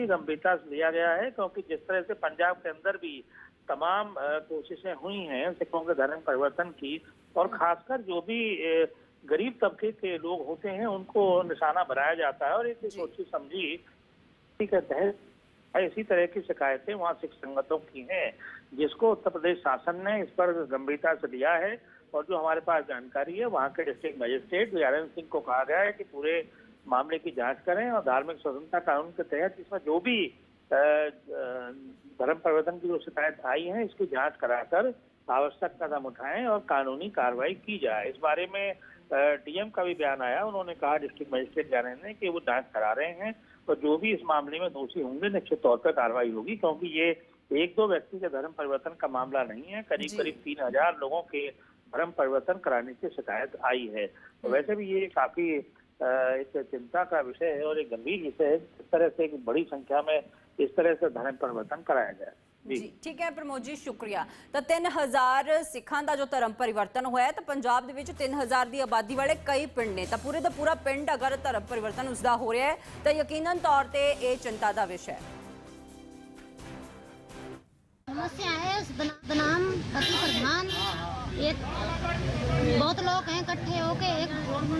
गंभीरता से लिया गया है क्योंकि जिस तरह से पंजाब के अंदर भी तमाम कोशिशें हुई हैं सिखों के धर्म परिवर्तन की और खासकर जो भी गरीब तबके के लोग होते हैं उनको निशाना बनाया जाता है और एक सोची समझी इसी के तहत इसी तरह की शिकायतें वहाँ सिख संगतों की हैं जिसको उत्तर प्रदेश शासन ने इस पर गंभीरता से लिया है और जो हमारे पास जानकारी है वहाँ के डिस्ट्रिक्ट मजिस्ट्रेट वीरेंद्र सिंह को कहा गया है कि पूरे मामले की जाँच करें और धार्मिक स्वतंत्रता कानून के तहत इसमें जो भी धर्म परिवर्तन की जो शिकायत आई है इसकी जाँच कराकर आवश्यक कदम उठाएँ और कानूनी कार्रवाई की जाए। इस बारे में डीएम का भी बयान आया। उन्होंने कहा डिस्ट्रिक्ट मजिस्ट्रेट जाने ने कि वो जाँच करा रहे हैं और जो भी इस मामले में दोषी होंगे निश्चित तौर पर कार्रवाई होगी क्योंकि ये एक दो व्यक्ति के धर्म परिवर्तन का मामला नहीं है। करीब करीब तीन हज़ार लोगों के धर्म परिवर्तन कराने की शिकायत आई है। तो वैसे भी ये काफ़ी अ, एक चिंता का विषय है और एक गंभीर विषय है इस तरह से एक बड़ी संख्या में इस तरह से धर्म परिवर्तन कराया जाए ਜੀ ਠੀਕ ਹੈ ਪ੍ਰਮੋਦ ਜੀ ਸ਼ੁਕਰੀਆ ਤਾਂ 3000 ਸਿੱਖਾਂ ਦਾ ਜੋ ਧਰਮ ਪਰਿਵਰਤਨ ਹੋਇਆ ਹੈ ਤਾਂ ਪੰਜਾਬ ਦੇ ਵਿੱਚ 3000 ਦੀ ਆਬਾਦੀ ਵਾਲੇ ਕਈ ਪਿੰਡ ਨੇ ਤਾਂ ਪੂਰੇ ਦਾ ਪੂਰਾ ਪਿੰਡ ਅਗਰ ਧਰਮ ਪਰਿਵਰਤਨ ਉਸਦਾ ਹੋ ਰਿਹਾ ਹੈ ਤਾਂ ਯਕੀਨਨ ਤੌਰ ਤੇ ਇਹ ਚਿੰਤਾ ਦਾ ਵਿਸ਼ਾ ਹੈ समस्या है बना- बनाम पति प्रधान। ये बहुत लोग हैं इकट्ठे होके एक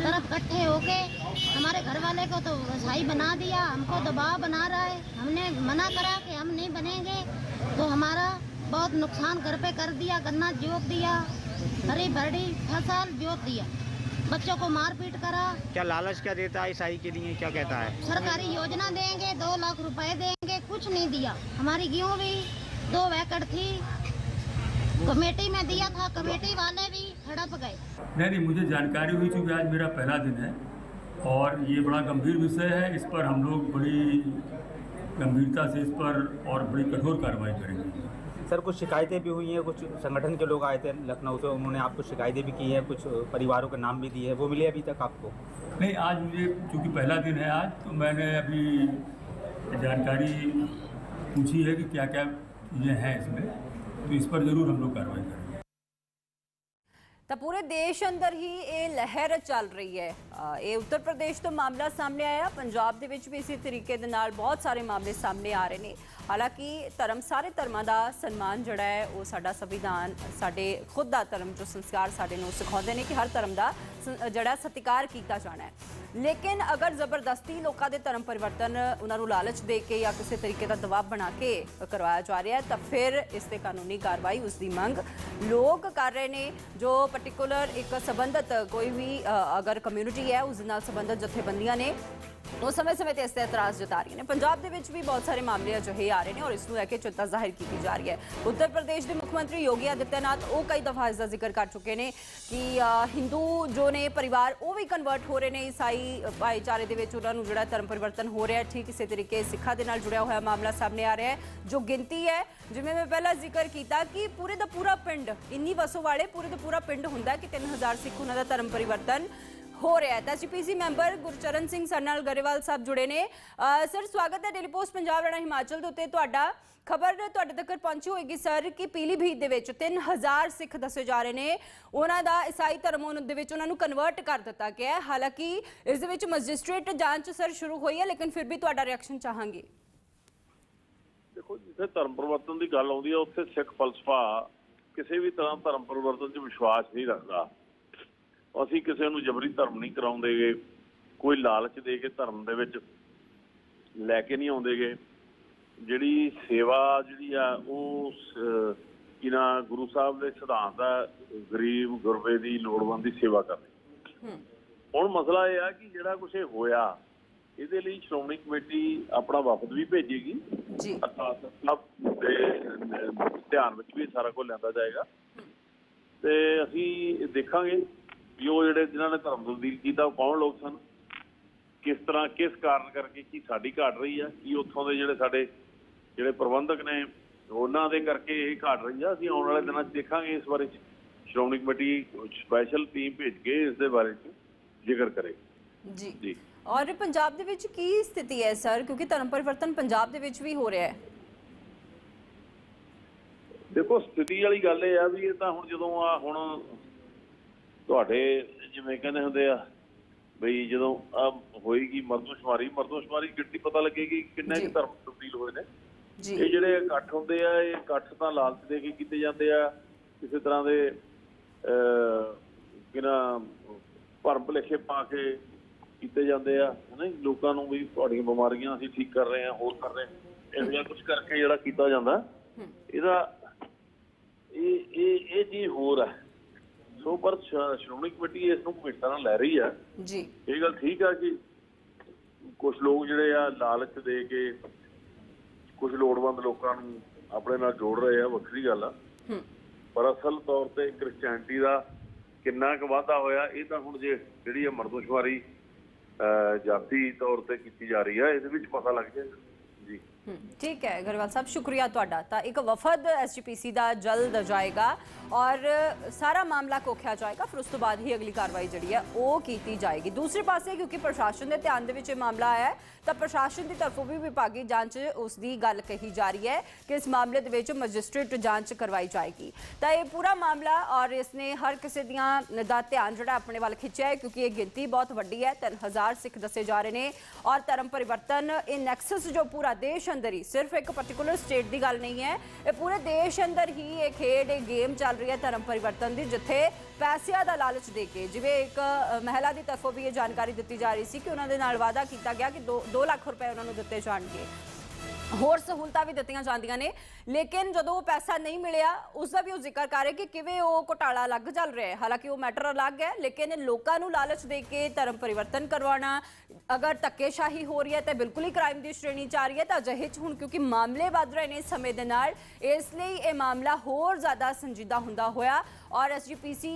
तरफ़ इकट्ठे होके हमारे घर वाले को तो ईसाई बना दिया हमको दबाव बना रहा है। हमने मना करा कि हम नहीं बनेंगे तो हमारा बहुत नुकसान घर पे कर दिया गन्ना जोत दिया हरी भरी फ़सल जोत दिया। बच्चों को मारपीट करा। क्या लालच क्या देता है ईसाई के लिए क्या कहता है? सरकारी योजना देंगे दो लाख रुपए देंगे कुछ नहीं दिया। हमारी गेहूँ भी दो एकड़ थी। कमेटी में दिया था कमेटी वाले भी हड़प गए। नहीं नहीं मुझे जानकारी हुई चूँकि आज मेरा पहला दिन है और ये बड़ा गंभीर विषय है। इस पर हम लोग बड़ी गंभीरता से इस पर और बड़ी कठोर कार्रवाई करेंगे। सर कुछ शिकायतें भी हुई हैं? कुछ संगठन के लोग आए थे लखनऊ से उन्होंने आपको शिकायतें भी की हैं? कुछ परिवारों के नाम भी दिए हैं? वो मिले अभी तक आपको? नहीं आज मुझे चूँकि पहला दिन है आज तो मैंने अभी जानकारी पूछी है कि क्या क्या हैं इसमें तो इस पर ज़रूर हम लोग कार्रवाई करेंगे ਤਾਂ ਪੂਰੇ ਦੇਸ਼ ਅੰਦਰ ਹੀ ਇਹ ਲਹਿਰ ਚੱਲ ਰਹੀ ਹੈ ਅ, ਇਹ ਉੱਤਰ ਪ੍ਰਦੇਸ਼ ਤੋਂ ਮਾਮਲਾ ਸਾਹਮਣੇ ਆਇਆ ਪੰਜਾਬ ਦੇ ਵਿੱਚ ਵੀ ਇਸੇ ਤਰੀਕੇ ਦੇ ਨਾਲ ਬਹੁਤ ਸਾਰੇ ਮਾਮਲੇ ਸਾਹਮਣੇ ਆ ਰਹੇ ਨੇ ਹਾਲਾਂਕਿ ਧਰਮ, ਸਾਰੇ ਧਰਮਾਂ ਦਾ ਸਨਮਾਨ ਜਿਹੜਾ ਹੈ, ਉਹ ਸਾਡਾ ਸੰਵਿਧਾਨ, ਸਾਡੇ ਖੁਦ ਦਾ ਧਰਮ ਜੋ ਸੰਸਕਾਰ ਸਾਡੇ ਨੂੰ ਸਿਖਾਉਂਦੇ ਨੇ ਕਿ ਹਰ ਧਰਮ ਦਾ ਸ- ਜਿਹੜਾ ਸਤਿਕਾਰ ਕੀਤਾ ਜਾਣਾ ਹੈ। ਲੇਕਿਨ ਅਗਰ ਜ਼ਬਰਦਸਤੀ ਲੋਕਾਂ ਦੇ ਧਰਮ ਪਰਿਵਰਤਨ ਉਹਨਾਂ ਨੂੰ ਲਾਲਚ ਦੇ ਕੇ ਜਾਂ ਕਿਸੇ ਤਰੀਕੇ ਦਾ ਦਬਾਅ ਬਣਾ ਕੇ ਕਰਵਾਇਆ ਜਾ ਰਿਹਾ ਹੈ, ਤਾਂ ਫਿਰ ਇਸ ਤੇ ਕਾਨੂੰਨੀ ਕਾਰਵਾਈ, ਉਸ ਦੀ ਮੰਗ ਲੋਕ ਕਰ ਰਹੇ ਨੇ, ਜੋ ਪਾਰਟਿਕੂਲਰ ਇੱਕ ਸੰਬੰਧਿਤ ਕੋਈ ਵੀ ਅਗਰ ਕਮਿਊਨਿਟੀ ਹੈ, ਉਸ ਨਾਲ ਸੰਬੰਧਿਤ ਜਥੇਬੰਦੀਆਂ ਨੇ ਉਹ ਸਮੇਂ-ਸਮੇਂ ਤੇ ਇਸ ਤੇ ਇਤਰਾਜ਼ ਜਤਾ ਰਹੀਆਂ ਨੇ। ਪੰਜਾਬ ਦੇ ਵਿੱਚ ਵੀ ਬਹੁਤ ਸਾਰੇ ਮਾਮਲੇ ਅਜਿਹੇ ਆ ਰਹੇ ਨੇ ਔਰ ਇਸ ਨੂੰ ਲੈ ਕੇ ਚਿੰਤਾ ਜ਼ਾਹਿਰ ਕੀਤੀ ਜਾ ਰਹੀ ਹੈ। ਉੱਤਰ ਪ੍ਰਦੇਸ਼ ਦੇ ਮੁੱਖ ਮੰਤਰੀ ਯੋਗੀ ਆਦਿੱਤਿਆਨਾਥ ਉਹ ਕਈ ਦਫਾ ਇਸ ਦਾ ਜ਼ਿਕਰ ਕਰ ਚੁੱਕੇ ਨੇ ਕਿ ਹਿੰਦੂ ਜੋ ਨੇ ਪਰਿਵਾਰ ਉਹ ਵੀ ਕਨਵਰਟ ਹੋ ਰਹੇ ਨੇ ਈਸਾਈ ਭਾਈਚਾਰੇ ਦੇ ਵਿੱਚ ਉਹਨਾਂ ਨੂੰ ਜਿਹੜਾ ਧਰਮ ਪਰਿਵਰਤਨ ਹੋ ਰਿਹਾ ਠੀਕ ਇਸੇ ਤਰੀਕੇ ਸਿੱਖਾਂ ਦੇ ਨਾਲ ਜੁੜਿਆ ਹੋਇਆ ਮਾਮਲਾ ਸਾਹਮਣੇ ਆ ਰਿਹਾ ਹੈ, ਜੋ ਗਿਣਤੀ ਹੈ, ਜਿਵੇਂ ਮੈਂ ਪਹਿਲਾਂ ਜ਼ਿਕਰ ਕੀਤਾ ਕਿ ਪੂਰੇ ਦਾ ਪੂਰਾ ਪਿੰਡ, ਇੰਨੀ ਵਸੋਂ ਵਾਲੇ ਪੂਰੇ ਦਾ ਪੂਰਾ ਪਿੰਡ ਹੁੰਦਾ ਹੈ ਕਿ 3000 ਸਿੱਖ ਉਹਨਾਂ ਦਾ ਧਰਮ ਪਰਿਵਰਤਨ ਹੋ ਰਿਹਾ ਹੈ। ਤਾਂ GPC member Gurcharan Singh sir ਨਾਲ ਗਰੇਵਾਲ ਸਾਹਿਬ ਜੁੜੇ ਨੇ। ਅ, ਸਰ ਸਵਾਗਤ ਹੈ ਡੇਲੀ ਪੋਸਟ ਪੰਜਾਬ ਰਣਾ ਹਿਮਾਚਲ ਦੇ ਉੱਤੇ। ਤੁਹਾਡਾ ਖਬਰ ਤੁਹਾਡੇ ਤੱਕ ਪਹੁੰਚੀ ਹੋਏਗੀ ਸਰ ਕਿ ਪੀਲੀਭੀਤ ਦੇ ਵਿੱਚ 3000 ਸਿੱਖ ਦੱਸੇ ਜਾ ਰਹੇ ਨੇ। ਉਹਨਾਂ ਦਾ ਈਸਾਈ ਧਰਮ ਦੇ ਵਿੱਚ ਉਹਨਾਂ ਨੂੰ ਕਨਵਰਟ ਕਰ ਦਿੱਤਾ ਗਿਆ ਹੈ। ਹਾਲਾਂਕਿ ਇਸ ਦੇ ਵਿੱਚ ਮੈਜਿਸਟ੍ਰੇਟ ਜਾਂਚ ਸਰ ਸ਼ੁਰੂ ਹੋਈ ਹੈ ਲੇਕਿਨ ਫਿਰ ਵੀ ਤੁਹਾਡਾ ਰਿਐਕਸ਼ਨ ਚਾਹਾਂਗੇ। ਦੇਖੋ ਜਿੱਥੇ ਧਰਮ ਪਰਿਵਰਤਨ ਦੀ ਗੱਲ ਆਉਂਦੀ ਹੈ ਉੱਥੇ ਸਿੱਖ ਫਲਸਫਾ ਕਿਸੇ ਵੀ ਤਰ੍ਹਾਂ ਧਰਮ ਪਰਿਵਰਤਨ 'ਚ ਵਿਸ਼ਵਾਸ ਨਹੀਂ ਰੱਖਦਾ। ਅਸੀਂ ਕਿਸੇ ਨੂੰ ਜਬਰੀ ਧਰਮ ਨਹੀਂ ਕਰਾਉਂਦੇਗੇ ਕੋਈ ਲਾਲਚ ਦੇ ਕੇ ਧਰਮ ਦੇ ਵਿੱਚ ਲੈ ਕੇ ਨਹੀਂ ਆਉਂਦੇਗੇ। ਜਿਹੜੀ ਸੇਵਾ ਜਿਹੜੀ ਆ ਉਹ ਸ- ਕੀ ਨਾ ਗੁਰੂ ਸਾਹਿਬ ਦੇ ਸਿਧਾਂਤ ਆ ਗਰੀਬ ਗੁਰਬੇ ਦੀ ਲੋੜਵੰਦ ਦੀ ਸੇਵਾ ਕਰਨੀ। ਹੁਣ ਮਸਲਾ ਇਹ ਆ ਕਿ ਜਿਹੜਾ ਕੁਝ ਹੋਇਆ ਇਹਦੇ ਲਈ ਸ਼੍ਰੋਮਣੀ ਕਮੇਟੀ ਆਪਣਾ ਵਫਦ ਵੀ ਭੇਜੇਗੀ। ਜੀ। ਸਭ ਦੇ ਧਿਆਨ ਵਿੱਚ ਵੀ ਸਾਰਾ ਕੁਝ ਲਿਆਂਦਾ ਜਾਏਗਾ। ਤੇ ਅਸੀਂ ਦੇਖਾਂਗੇ ਵੀ ਉਹ ਜਿਹੜੇ ਜਿਨ੍ਹਾਂ ਨੇ ਧਰਮ ਤਬਦੀਲ ਕੀਤਾ ਉਹ ਕੌਣ ਲੋਕ ਸਨ? ਕਿਸ ਤਰ੍ਹਾਂ ਕਿਸ ਕਾਰਨ ਕਰਕੇ ਕੀ ਸਾਡੀ ਘਾਟ ਰਹੀ ਆ? ਕੀ ਉੱਥੋਂ ਦੇ ਜਿਹੜੇ ਸਾਡੇ ਜਿਹੜੇ ਪ੍ਰਬੰਧਕ ਨੇ ਉਹਨਾਂ ਦੇ ਕਰਕੇ ਇਹ ਘਾਟ ਰਹੀ ਆ? ਅਸੀਂ ਆਉਣ ਵਾਲੇ ਦਿਨਾਂ 'ਚ ਦੇਖਾਂਗੇ ਇਸ ਬਾਰੇ 'ਚ। ਸ਼੍ਰੋਮਣੀ ਕਮੇਟੀ ਸਪੈਸ਼ਲ ਟੀਮ ਭੇਜ ਕੇ ਇਸ ਦੇ ਬਾਰੇ 'ਚ ਜ਼ਿਕਰ ਕਰੇ। ਜੀ। ਜੀ। ਔਰ ਪੰਜਾਬ ਦੇ ਵਿੱਚ ਕੀ ਸਥਿਤੀ ਹੈ ਸਰ? ਕਿਉਂਕਿ ਧਰਮ ਪਰਿਵਰਤਨ ਪੰਜਾਬ ਦੇ ਵਿੱਚ ਵੀ ਹੋ ਰਿਹਾ ਹੈ। ਦੇਖੋ ਸਥਿਤੀ ਵਾਲੀ ਗੱਲ ਇਹ ਆ ਵੀ ਇਹ ਤਾਂ ਹੁਣ ਜਦੋਂ ਆ ਹੁਣ ਤੁਹਾਡੇ ਜਿਵੇਂ ਕਹਿੰਦੇ ਹੁੰਦੇ ਆ ਬਈ ਜਦੋਂ ਆ ਹੋਏਗੀ ਮਰਦਮਸ਼ੁਮਾਰੀ ਮਰਦਮਸ਼ੁਮਾਰੀ ਗਿਣਤੀ ਪਤਾ ਲੱਗੇਗੀ ਕਿੰਨੇ। ਕੁ ਧਰਮ ਤਬਦੀਲ ਹੋਏ ਨੇ ਜੀ ਇਹ ਜਿਹੜੇ ਇਕੱਠ ਹੁੰਦੇ ਆ ਇਹ ਇਕੱਠ ਤਾਂ ਲਾਲਚ ਦੇ ਕੇ ਕੀਤੇ ਜਾਂਦੇ ਆ ਕਿਸੇ ਤਰ੍ਹਾਂ ਦੇ ਕਿਨਾ ਭਰਮ ਭੁਲੇਖੇ ਪਾ ਕੇ ਕੀਤੇ ਜਾਂਦੇ ਆ ਹਨਾ? ਲੋਕਾਂ ਨੂੰ ਵੀ ਤੁਹਾਡੀਆਂ ਬਿਮਾਰੀਆਂ ਅਸੀਂ ਠੀਕ ਕਰ ਰਹੇ ਆ ਹੋਰ ਕਰ ਰਹੇ ਇਹੋ ਜਿਹਾ ਕੁਝ ਕਰਕੇ ਜਿਹੜਾ ਕੀਤਾ ਜਾਂਦਾ ਇਹਦਾ ਇਹ ਇਹ ਇਹ ਚੀਜ਼ ਹੋਰ ਹੈ ਸੋ ਪਰ ਸ਼੍ਰੋਮਣੀ ਕਮੇਟੀ ਇਸ ਨੂੰ ਗੰਭੀਰਤਾ ਨਾਲ ਲੈ ਰਹੀ ਆ। ਜੀ। ਇਹ ਗੱਲ ਠੀਕ ਆ ਕਿ ਕੁਝ ਲੋਕ ਜਿਹੜੇ ਆ ਲਾਲਚ ਦੇ ਕੇ ਕੁਝ ਲੋੜਵੰਦ ਲੋਕਾਂ ਨੂੰ ਆਪਣੇ ਨਾਲ ਜੋੜ ਰਹੇ ਆ ਵੱਖਰੀ ਗੱਲ ਆ। ਪਰ ਅਸਲ ਤੌਰ ਤੇ ਕ੍ਰਿਸਚੀਅਨਟੀ ਦਾ ਕਿੰਨਾ ਕੁ ਵਾਧਾ ਹੋਇਆ ਇਹ ਤਾਂ ਹੁਣ ਜੇ ਜਿਹੜੀ ਆ ਮਰਦਮਸ਼ੁਮਾਰੀ ਅਹ ਜਾਤੀ ਤੌਰ ਤੇ ਕੀਤੀ ਜਾ ਰਹੀ ਆ ਇਹਦੇ ਵਿੱਚ ਪਤਾ ਲੱਗ ਜਾਏਗਾ। ਠੀਕ ਹੈ ਗਰੇਵਾਲ ਸਾਹਿਬ, ਸ਼ੁਕਰੀਆ ਤੁਹਾਡਾ। ਤਾਂ ਇੱਕ ਵਫਦ ਐਸਜੀਪੀਸੀ ਦਾ ਜਲਦ ਜਾਏਗਾ ਔਰ ਸਾਰਾ ਮਾਮਲਾ ਕੋਖਿਆ ਜਾਏਗਾ, ਫਿਰ ਉਸ ਤੋਂ ਬਾਅਦ ਹੀ ਅਗਲੀ ਕਾਰਵਾਈ ਜਿਹੜੀ ਹੈ, ਉਹ ਕੀਤੀ ਜਾਏਗੀ। ਦੂਸਰੇ ਪਾਸੇ ਕਿਉਂਕਿ ਪ੍ਰਸ਼ਾਸਨ ਦੇ ਧਿਆਨ ਦੇ ਵਿੱਚ ਇਹ ਮਾਮਲਾ ਆਇਆ ਤਾਂ ਪ੍ਰਸ਼ਾਸਨ ਦੀ ਤਰਫੋਂ ਵੀ ਵਿਭਾਗੀ ਜਾਂਚ ਉਸ ਦੀ ਗੱਲ ਕਹੀ ਜਾ ਰਹੀ ਹੈ ਕਿ ਇਸ ਮਾਮਲੇ ਦੇ ਵਿੱਚ ਮੈਜਿਸਟ੍ਰੇਟ ਜਾਂਚ ਕਰਵਾਈ ਜਾਏਗੀ। ਤਾਂ ਇਹ ਪੂਰਾ ਮਾਮਲਾ ਔਰ ਇਸ ਨੇ ਹਰ ਕਿਸੇ ਦੀਆਂ ਦਾ ਧਿਆਨ ਜਿਹੜਾ ਆਪਣੇ ਵੱਲ ਖਿੱਚਿਆ ਹੈ, ਕਿਉਂਕਿ ਇਹ ਗਿਣਤੀ ਬਹੁਤ ਵੱਡੀ ਹੈ 3000 ਸਿੱਖ ਦੱਸੇ ਜਾ ਰਹੇ ਨੇ ਔਰ ਧਰਮ ਪਰਿਵਰਤਨ, ਇਹ ਨੈਕਸਸ ਜੋ ਪੂਰਾ ਦੇਸ਼ ਅੰਦਰ ਹੀ। ਸਿਰਫ ਇੱਕ ਪਾਰਟਿਕੂਲਰ ਸਟੇਟ ਦੀ ਗੱਲ ਨਹੀਂ ਹੈ। ਇਹ ਪੂਰੇ ਦੇਸ਼ ਅੰਦਰ ਹੀ ਇਹ ਖੇਡ, ਇਹ ਗੇਮ ਚੱਲ ਰਹੀ ਹੈ ਧਰਮ ਪਰਿਵਰਤਨ ਦੀ, ਜਿੱਥੇ ਪੈਸਿਆਂ ਦਾ ਲਾਲਚ ਦੇ ਕੇ, ਜਿਵੇਂ ਇੱਕ ਮਹਿਲਾ ਦੀ ਤਰਫੋਂ ਵੀ ਇਹ ਜਾਣਕਾਰੀ ਦਿੱਤੀ ਜਾ ਰਹੀ ਸੀ ਕਿ ਉਹਨਾਂ ਦੇ ਨਾਲ ਵਾਅਦਾ ਕੀਤਾ ਗਿਆ ਕਿ 2 ਲੱਖ ਰੁਪਏ ਉਹਨਾਂ ਨੂੰ ਦਿੱਤੇ ਜਾਣਗੇ। ਹੋਰ ਸਹੂਲਤਾਂ ਵੀ ਦਿੱਤੀਆਂ ਜਾਂਦੀਆਂ ਨੇ। ਲੇਕਿਨ ਜਦੋਂ ਉਹ ਪੈਸਾ ਨਹੀਂ ਮਿਲਿਆ, ਉਸ ਦਾ ਵੀ ਉਹ ਜ਼ਿਕਰ ਕਰ ਰਹੇ ਕਿ ਕਿਵੇਂ ਉਹ ਘੁਟਾਲਾ ਲੱਗ ਚੱਲ ਰਿਹਾ ਹੈ। ਹਾਲਾਂਕਿ ਉਹ ਮੈਟਰ ਅਲੱਗ ਹੈ, ਲੇਕਿਨ ਲੋਕਾਂ ਨੂੰ ਲਾਲਚ ਦੇ ਕੇ ਧਰਮ ਪਰਿਵਰਤਨ ਕਰਵਾਉਣਾ, ਅਗਰ ਧੱਕੇਸ਼ਾਹੀ ਹੋ ਰਹੀ ਹੈ ਤਾਂ ਬਿਲਕੁਲ ਹੀ ਕ੍ਰਾਈਮ ਦੀ ਸ਼੍ਰੇਣੀ ਚ ਆ ਰਹੀ ਹੈ ਤਾਂ ਅਜਿਹੇ 'ਚ ਹੁਣ ਕਿਉਂਕਿ ਮਾਮਲੇ ਵੱਧ ਰਹੇ ਨੇ ਸਮੇਂ ਦੇ ਨਾਲ, ਇਸ ਲਈ ਇਹ ਮਾਮਲਾ ਹੋਰ ਜ਼ਿਆਦਾ ਸੰਜੀਦਾ ਹੁੰਦਾ ਹੋਇਆ। ਔਰ ਐਸਜੀਪੀਸੀ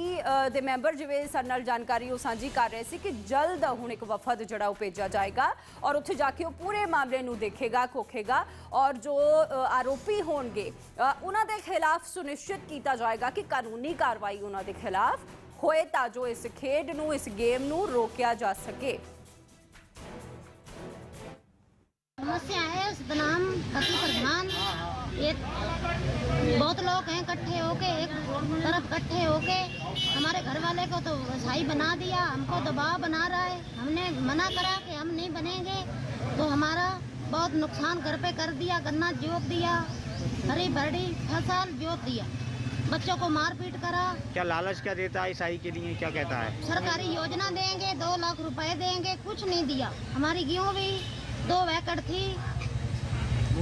ਦੇ ਮੈਂਬਰ ਜਿਵੇਂ ਸਾਡੇ ਨਾਲ ਜਾਣਕਾਰੀ ਉਹ ਸਾਂਝੀ ਕਰ ਰਹੇ ਸੀ ਕਿ ਜਲਦ ਹੁਣ ਇੱਕ ਵਫਦ ਜਿਹੜਾ ਉਹ ਭੇਜਿਆ ਜਾਏਗਾ ਔਰ ਉੱਥੇ ਜਾ ਕੇ ਉਹ ਪੂਰੇ ਮਾਮਲੇ ਨੂੰ ਦੇਖੇਗਾ ਕੋਖੇਗਾ ਔਰ ਜੋ ਅ, ਆਰੋਪੀ ਹੋਣਗੇ ਅ, ਉਹਨਾਂ ਦੇ ਖਿਲਾਫ ਸੁਨਿਸ਼ਚਿਤ ਕੀਤਾ ਜਾਏਗਾ ਕਿ ਕਾਨੂੰਨੀ ਕਾਰਵਾਈ ਉਹਨਾਂ ਦੇ ਖਿਲਾਫ ਹੋਏ ਤਾਂ ਜੋ ਇਸ ਖੇਡ ਨੂੰ ਇਸ ਗੇਮ ਨੂੰ ਰੋਕਿਆ ਜਾ ਸਕੇ समस्या है बनाम पति प्रधान एक बहुत लोग हैं इकट्ठे होके एक तरफ़ इकट्ठे होके हमारे घर वाले को तो वसाई बना दिया हमको दबाव बना रहा है हमने मना करा कि हम नहीं बनेंगे तो हमारा बहुत नुकसान घर पे कर दिया गन्ना जोत दिया हरी भरी फ़सल जोत दिया बच्चों को मारपीट करा। क्या लालच क्या देता है ईसाई के लिए क्या कहता है? सरकारी योजना देंगे दो लाख रुपए देंगे कुछ नहीं दिया हमारी गेहूँ भी दो एकड़ थी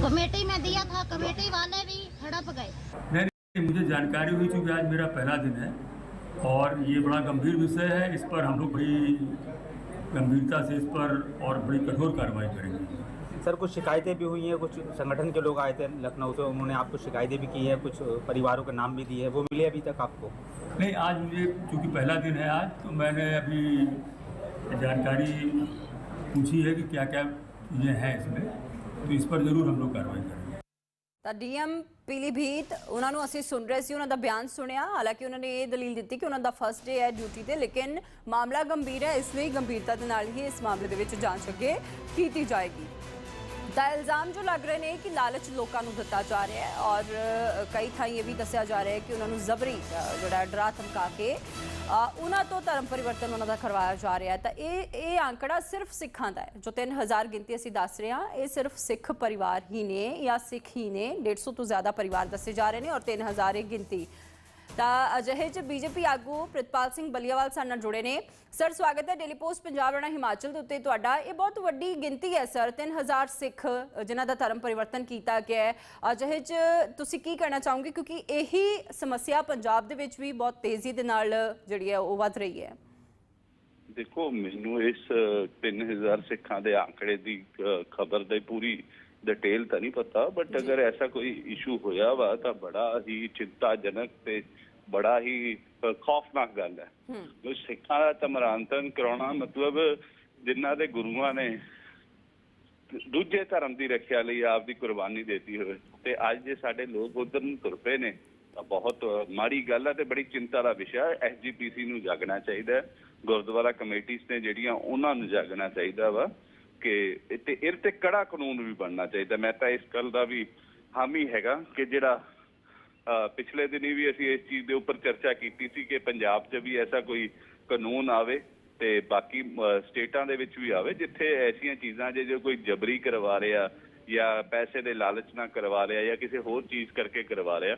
कमेटी में दिया था कमेटी वाले भी हड़प गए। नहीं नहीं मुझे जानकारी हुई चूँकि आज मेरा पहला दिन है और ये बड़ा गंभीर विषय है इस पर हम लोग बड़ी गंभीरता से इस पर और बड़ी कठोर कार्रवाई करेंगे। सर कुछ शिकायतें भी हुई हैं? कुछ संगठन के लोग आए थे लखनऊ से उन्होंने आपको शिकायतें भी की है कुछ परिवारों के नाम भी दिए हैं वो मिले अभी तक आपको? नहीं आज मुझे चूँकि पहला दिन है आज तो मैंने अभी जानकारी पूछी है कि क्या क्या चीज़ें हैं इसमें। तो इस पर ज़रूर हम लोग कार्रवाई करेंगे ਤਾਂ ਡੀਐਮ ਪੀਲੀਭੀਤ ਉਹਨਾਂ ਨੂੰ ਅਸੀਂ ਸੁਣ ਰਹੇ ਸੀ ਉਹਨਾਂ ਦਾ ਬਿਆਨ ਸੁਣਿਆ ਹਾਲਾਂਕਿ ਉਹਨਾਂ ਨੇ ਇਹ ਦਲੀਲ ਦਿੱਤੀ ਕਿ ਉਹਨਾਂ ਦਾ ਫਰਸਟ ਡੇ ਹੈ ਡਿਊਟੀ ਤੇ ਲੇਕਿਨ ਮਾਮਲਾ ਗੰਭੀਰ ਹੈ ਇਸ ਲਈ ਗੰਭੀਰਤਾ ਦੇ ਨਾਲ ਹੀ ਇਸ ਮਾਮਲੇ ਦੇ ਵਿੱਚ ਜਾਂਚ ਅੱਗੇ ਕੀਤੀ ਜਾਏਗੀ ਦਾ ਇਲਜ਼ਾਮ ਜੋ ਲੱਗ ਰਹੇ ਨੇ ਕਿ ਲਾਲਚ ਲੋਕਾਂ ਨੂੰ ਦਿੱਤਾ ਜਾ ਰਿਹਾ ਹੈ ਔਰ ਕਈ ਥਾਈਂ ਇਹ ਵੀ ਦੱਸਿਆ ਜਾ ਰਿਹਾ ਹੈ ਕਿ ਉਹਨਾਂ ਨੂੰ ਜ਼ਬਰੀ ਜਿਹੜਾ ਡਰਾ ਧਮਕਾ ਕੇ ਉਹਨਾਂ ਤੋਂ ਧਰਮ ਪਰਿਵਰਤਨ ਉਹਨਾਂ ਦਾ ਕਰਵਾਇਆ ਜਾ ਰਿਹਾ ਹੈ। ਤਾਂ ਇਹ ਇਹ ਆંકੜਾ ਸਿਰਫ ਸਿੱਖਾਂ ਦਾ ਹੈ, ਜੋ 3000 ਗਿਣਤੀ ਅਸੀਂ ਦੱਸ ਰਹੇ ਹਾਂ, ਇਹ ਸਿਰਫ ਸਿੱਖ ਪਰਿਵਾਰ ਹੀ ਨੇ ਜਾਂ ਸਿੱਖ ਹੀ ਨੇ 150 ਤੋਂ ਜ਼ਿਆਦਾ ਪਰਿਵਾਰ ਦੱਸੇ ਜਾ ਰਹੇ ਨੇ ਔਰ 3000 ਇਹ ਗਿਣਤੀ ਤਾਂ ਅਜਿਹੇ ਚ ਬੀਜੇਪੀ ਆਗੂ ਪ੍ਰਿਤਪਾਲ ਸਿੰਘ ਬਲੀਆਵਾਲ ਸਾਡੇ ਨਾਲ ਜੁੜੇ ਨੇ। ਸਰ ਸਵਾਗਤ ਹੈ ਡੇਲੀ ਪੋਸਟ ਪੰਜਾਬ ਰਣਾ ਹਿਮਾਚਲ ਦੇ ਉੱਤੇ ਤੁਹਾਡਾ। ਇਹ ਬਹੁਤ ਵੱਡੀ ਗਿਣਤੀ ਹੈ ਸਰ 3000 ਸਿੱਖ ਜਿਨ੍ਹਾਂ ਦਾ ਧਰਮ ਪਰਿਵਰਤਨ ਕੀਤਾ ਗਿਆ ਹੈ। ਅਜਿਹੇ ਚ ਤੁਸੀਂ ਕੀ ਕਹਿਣਾ ਚਾਹੋਗੇ? ਕਿਉਂਕਿ ਇਹੀ ਸਮੱਸਿਆ ਪੰਜਾਬ ਦੇ ਵਿੱਚ ਵੀ ਬਹੁਤ ਤੇਜ਼ੀ ਦੇ ਨਾਲ ਜਿਹੜੀ ਹੈ, ਉਹ ਵੱਧ ਰਹੀ ਹੈ। ਦੇਖੋ, ਮੈਨੂੰ ਇਸ 3000 ਸਿੱਖਾਂ ਦੇ ਆંકੜੇ ਦੀ ਖਬਰ ਦੇ ਪੂਰੀ ਡਿਟੇਲ ਤਾਂ ਨਹੀਂ ਪਤਾ ਬਟ ਅਗਰ ਐਸਾ ਕੋਈ ਇਸ਼ੂ ਹੋਇਆ ਵਾ ਤਾਂ ਬੜਾ ਹੀ ਚਿੰਤਾਜਨਕ ਤੇ ਬੜਾ ਹੀ ਖੌਫਨਾਕ ਗੱਲ ਹੈ। ਜੋ ਸਿੱਖਾਂ ਦਾ ਤਮਰਾਂਤਨ ਕਰਾਉਣਾ ਮਤਲਬ ਜਿਨ੍ਹਾਂ ਦੇ ਗੁਰੂਆਂ ਨੇ ਦੂਜੇ ਧਰਮ ਦੀ ਰੱਖਿਆ ਲਈ ਆਪ ਦੀ ਕੁਰਬਾਨੀ ਦਿੱਤੀ ਹੋਵੇ। ਤੇ ਅੱਜ ਜੇ ਸਾਡੇ ਲੋਕ ਉਧਰ ਨੂੰ ਤੁਰ ਪਏ ਨੇ ਤਾਂ ਬਹੁਤ ਮਾੜੀ ਗੱਲ ਹੈ ਤੇ ਬੜੀ ਚਿੰਤਾ ਦਾ ਵਿਸ਼ਾ ਹੈ। ਐਸਜੀਪੀਸੀ ਨੂੰ ਜਾਗਣਾ ਚਾਹੀਦਾ ਹੈ। ਗੁਰਦੁਆਰਾ ਕਮੇਟੀਆਂ ਨੇ ਜਿਹੜੀਆਂ ਉਹਨਾਂ ਨੂੰ ਜਾਗਣਾ ਚਾਹੀਦਾ ਵਾ। ਕਿ ਤੇ ਇਹ ਤੇ ਕੜਾ ਕਾਨੂੰਨ ਵੀ ਬਣਨਾ ਚਾਹੀਦਾ। ਮੈਂ ਤਾਂ ਇਸ ਗੱਲ ਦਾ ਵੀ ਹਾਮੀ ਹੈਗਾ ਕਿ ਜਿਹੜਾ ਪਿਛਲੇ ਦਿਨੀ ਵੀ ਅਸੀਂ ਇਸ ਚੀਜ਼ ਦੇ ਉੱਪਰ ਚਰਚਾ ਕੀਤੀ ਸੀ ਕਿ ਪੰਜਾਬ 'ਚ ਵੀ ਐਸਾ ਕੋਈ ਕਾਨੂੰਨ ਆਵੇ ਤੇ ਬਾਕੀ ਸਟੇਟਾਂ ਦੇ ਵਿੱਚ ਵੀ ਆਵੇ, ਜਿੱਥੇ ਐਸੀਆਂ ਚੀਜ਼ਾਂ ਜੇ, ਜੋ ਕੋਈ ਜਬਰੀ ਕਰਵਾ ਰਿਹਾ ਜਾਂ ਪੈਸੇ ਦੇ ਲਾਲਚ ਨਾਲ ਕਰਵਾ ਰਿਹਾ ਜਾਂ ਕਿਸੇ ਹੋਰ ਚੀਜ਼ ਕਰਕੇ ਕਰਵਾ ਰਿਹਾ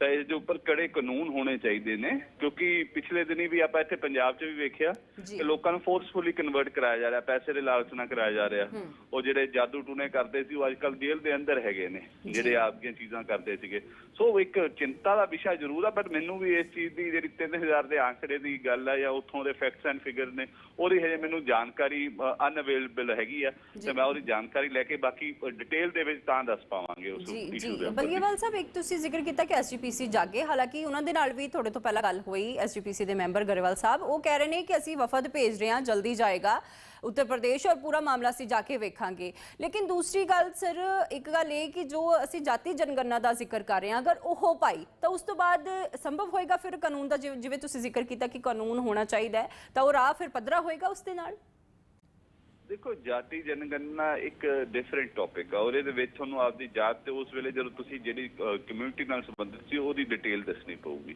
ਤਾਂ ਇਸ ਦੇ ਉੱਪਰ ਕੜੇ ਕਾਨੂੰਨ ਹੋਣੇ ਚਾਹੀਦੇ ਨੇ ਕਿਉਂਕਿ ਪਿਛਲੇ ਦਿਨੀ ਵੀ ਆਪਾਂ ਇੱਥੇ ਪੰਜਾਬ 'ਚ ਵੀ ਵੇਖਿਆ ਜੀ। ਕਿ ਲੋਕਾਂ ਨੂੰ ਫੋਰਸਫੁਲੀ ਕਨਵਰਟ ਕਰਾਇਆ ਜਾ ਰਿਹਾ ਪੈਸੇ ਦੇ ਲਾਲਚ ਨਾਲ ਕਰਾਇਆ ਜਾ ਰਿਹਾ। ਉਹ ਜਿਹੜੇ ਜਾਦੂ ਟੂਨੇ ਕਰਦੇ ਸੀ ਉਹ ਅੱਜ ਕੱਲ ਜੇਲ੍ਹ ਦੇ ਅੰਦਰ ਹੈਗੇ ਨੇ ਜਿਹੜੇ ਆਪਦੀਆਂ ਚੀਜ਼ਾਂ ਕਰਦੇ ਸੀਗੇ। ਸੋ ਇੱਕ ਚਿੰਤਾ ਦਾ ਵਿਸ਼ਾ ਜ਼ਰੂਰ ਆ ਪਰ ਮੈਨੂੰ ਵੀ ਇਸ ਚੀਜ਼ ਦੀ ਜਿਹੜੀ 3000 ਦੇ ਆંકੜੇ ਦੀ ਗੱਲ ਆ ਜਾਂ ਉੱਥੋਂ ਦੇ ਫੈਕਟਸ ਐਂਡ ਫਿਗਰ ਨੇ ਉਹਦੀ ਹਜੇ ਮੈਨੂੰ ਜਾਣਕਾਰੀ ਅਨਅਵੇਲੇਬਲ ਹੈਗੀ ਆ ਤੇ ਮੈਂ ਉਹਦੀ ਜਾਣਕਾਰੀ ਲੈ ਕੇ ਬਾਕੀ ਡਿਟੇਲ ਦੇ ਵਿੱਚ ਤਾਂ ਦੱਸ ਪਾਵਾਂਗੇ ਉਸ ਜੀ ਇਸ਼ੂ ਜੀ। ਦੇ ਉੱਪਰ ਬਲੀਏਵਾਲ ਸਾਹਿਬ ਇੱਕ ਤੁਸੀਂ ਜ਼ਿਕਰ ਕੀਤਾ ਕਿ ਐਸਜੀਪੀਸੀ ਜਾਗੇ ਹਾਲਾਂਕਿ ਉਹਨਾਂ ਦੇ ਨਾਲ ਵੀ ਤੁਹਾਡੇ ਤੋਂ ਪਹਿਲਾਂ ਗੱਲ ਹੋਈ, ਐਸਜੀਪੀਸੀ ਦੇ ਮੈਂਬਰ ਗਰੇਵਾਲ ਸਾਹਿਬ। ਉਹ ਕਹਿ ਰਹੇ ਨੇ ਕਿ ਅਸੀਂ ਵਫਦ ਭੇਜ ਰਹੇ ਹਾਂ, ਜਲਦੀ ਜਾਏਗਾ ਉੱਤਰ ਪ੍ਰਦੇਸ਼ ਔਰ ਪੂਰਾ ਮਾਮਲਾ ਅਸੀਂ ਜਾ ਕੇ ਵੇਖਾਂਗੇ। ਲੇਕਿਨ ਦੂਸਰੀ ਗੱਲ ਸਰ, ਇੱਕ ਗੱਲ ਇਹ ਕਿ ਜੋ ਅਸੀਂ ਜਾਤੀ ਜਨਗਣਨਾ ਦਾ ਜ਼ਿਕਰ ਕਰ ਰਹੇ ਹਾਂ, ਅਗਰ ਉਹ ਹੋ ਪਾਈ, ਤਾਂ ਉਸ ਤੋਂ ਬਾਅਦ ਸੰਭਵ ਹੋਏਗਾ ਫਿਰ ਕਾਨੂੰਨ ਦਾ, ਜਿਵੇਂ ਜਿਵੇਂ ਤੁਸੀਂ ਜ਼ਿਕਰ ਕੀਤਾ ਕਿ ਕਾਨੂੰਨ ਹੋਣਾ ਚਾਹੀਦਾ ਤਾਂ ਉਹ ਰਾਹ ਫਿਰ ਪੱਧਰਾ ਹੋਏਗਾ ਉਸ ਦੇ ਨਾਲ? ਦੇਖੋ ਜਾਤੀ ਜਨਗਣਨਾ ਇੱਕ ਡਿਫਰੈਂਟ ਟੌਪਿਕ ਆ। ਉਹਦੇ ਦੇ ਵਿੱਚ ਤੁਹਾਨੂੰ ਆਪਦੀ ਜਾਤ ਤੇ ਉਸ ਵੇਲੇ ਜਦੋਂ ਤੁਸੀਂ ਜਿਹੜੀ ਕਮਿਊਨਿਟੀ ਨਾਲ ਸੰਬੰਧਿਤ ਸੀ ਉਹਦੀ ਡਿਟੇਲ ਦੱਸਣੀ ਪਊਗੀ।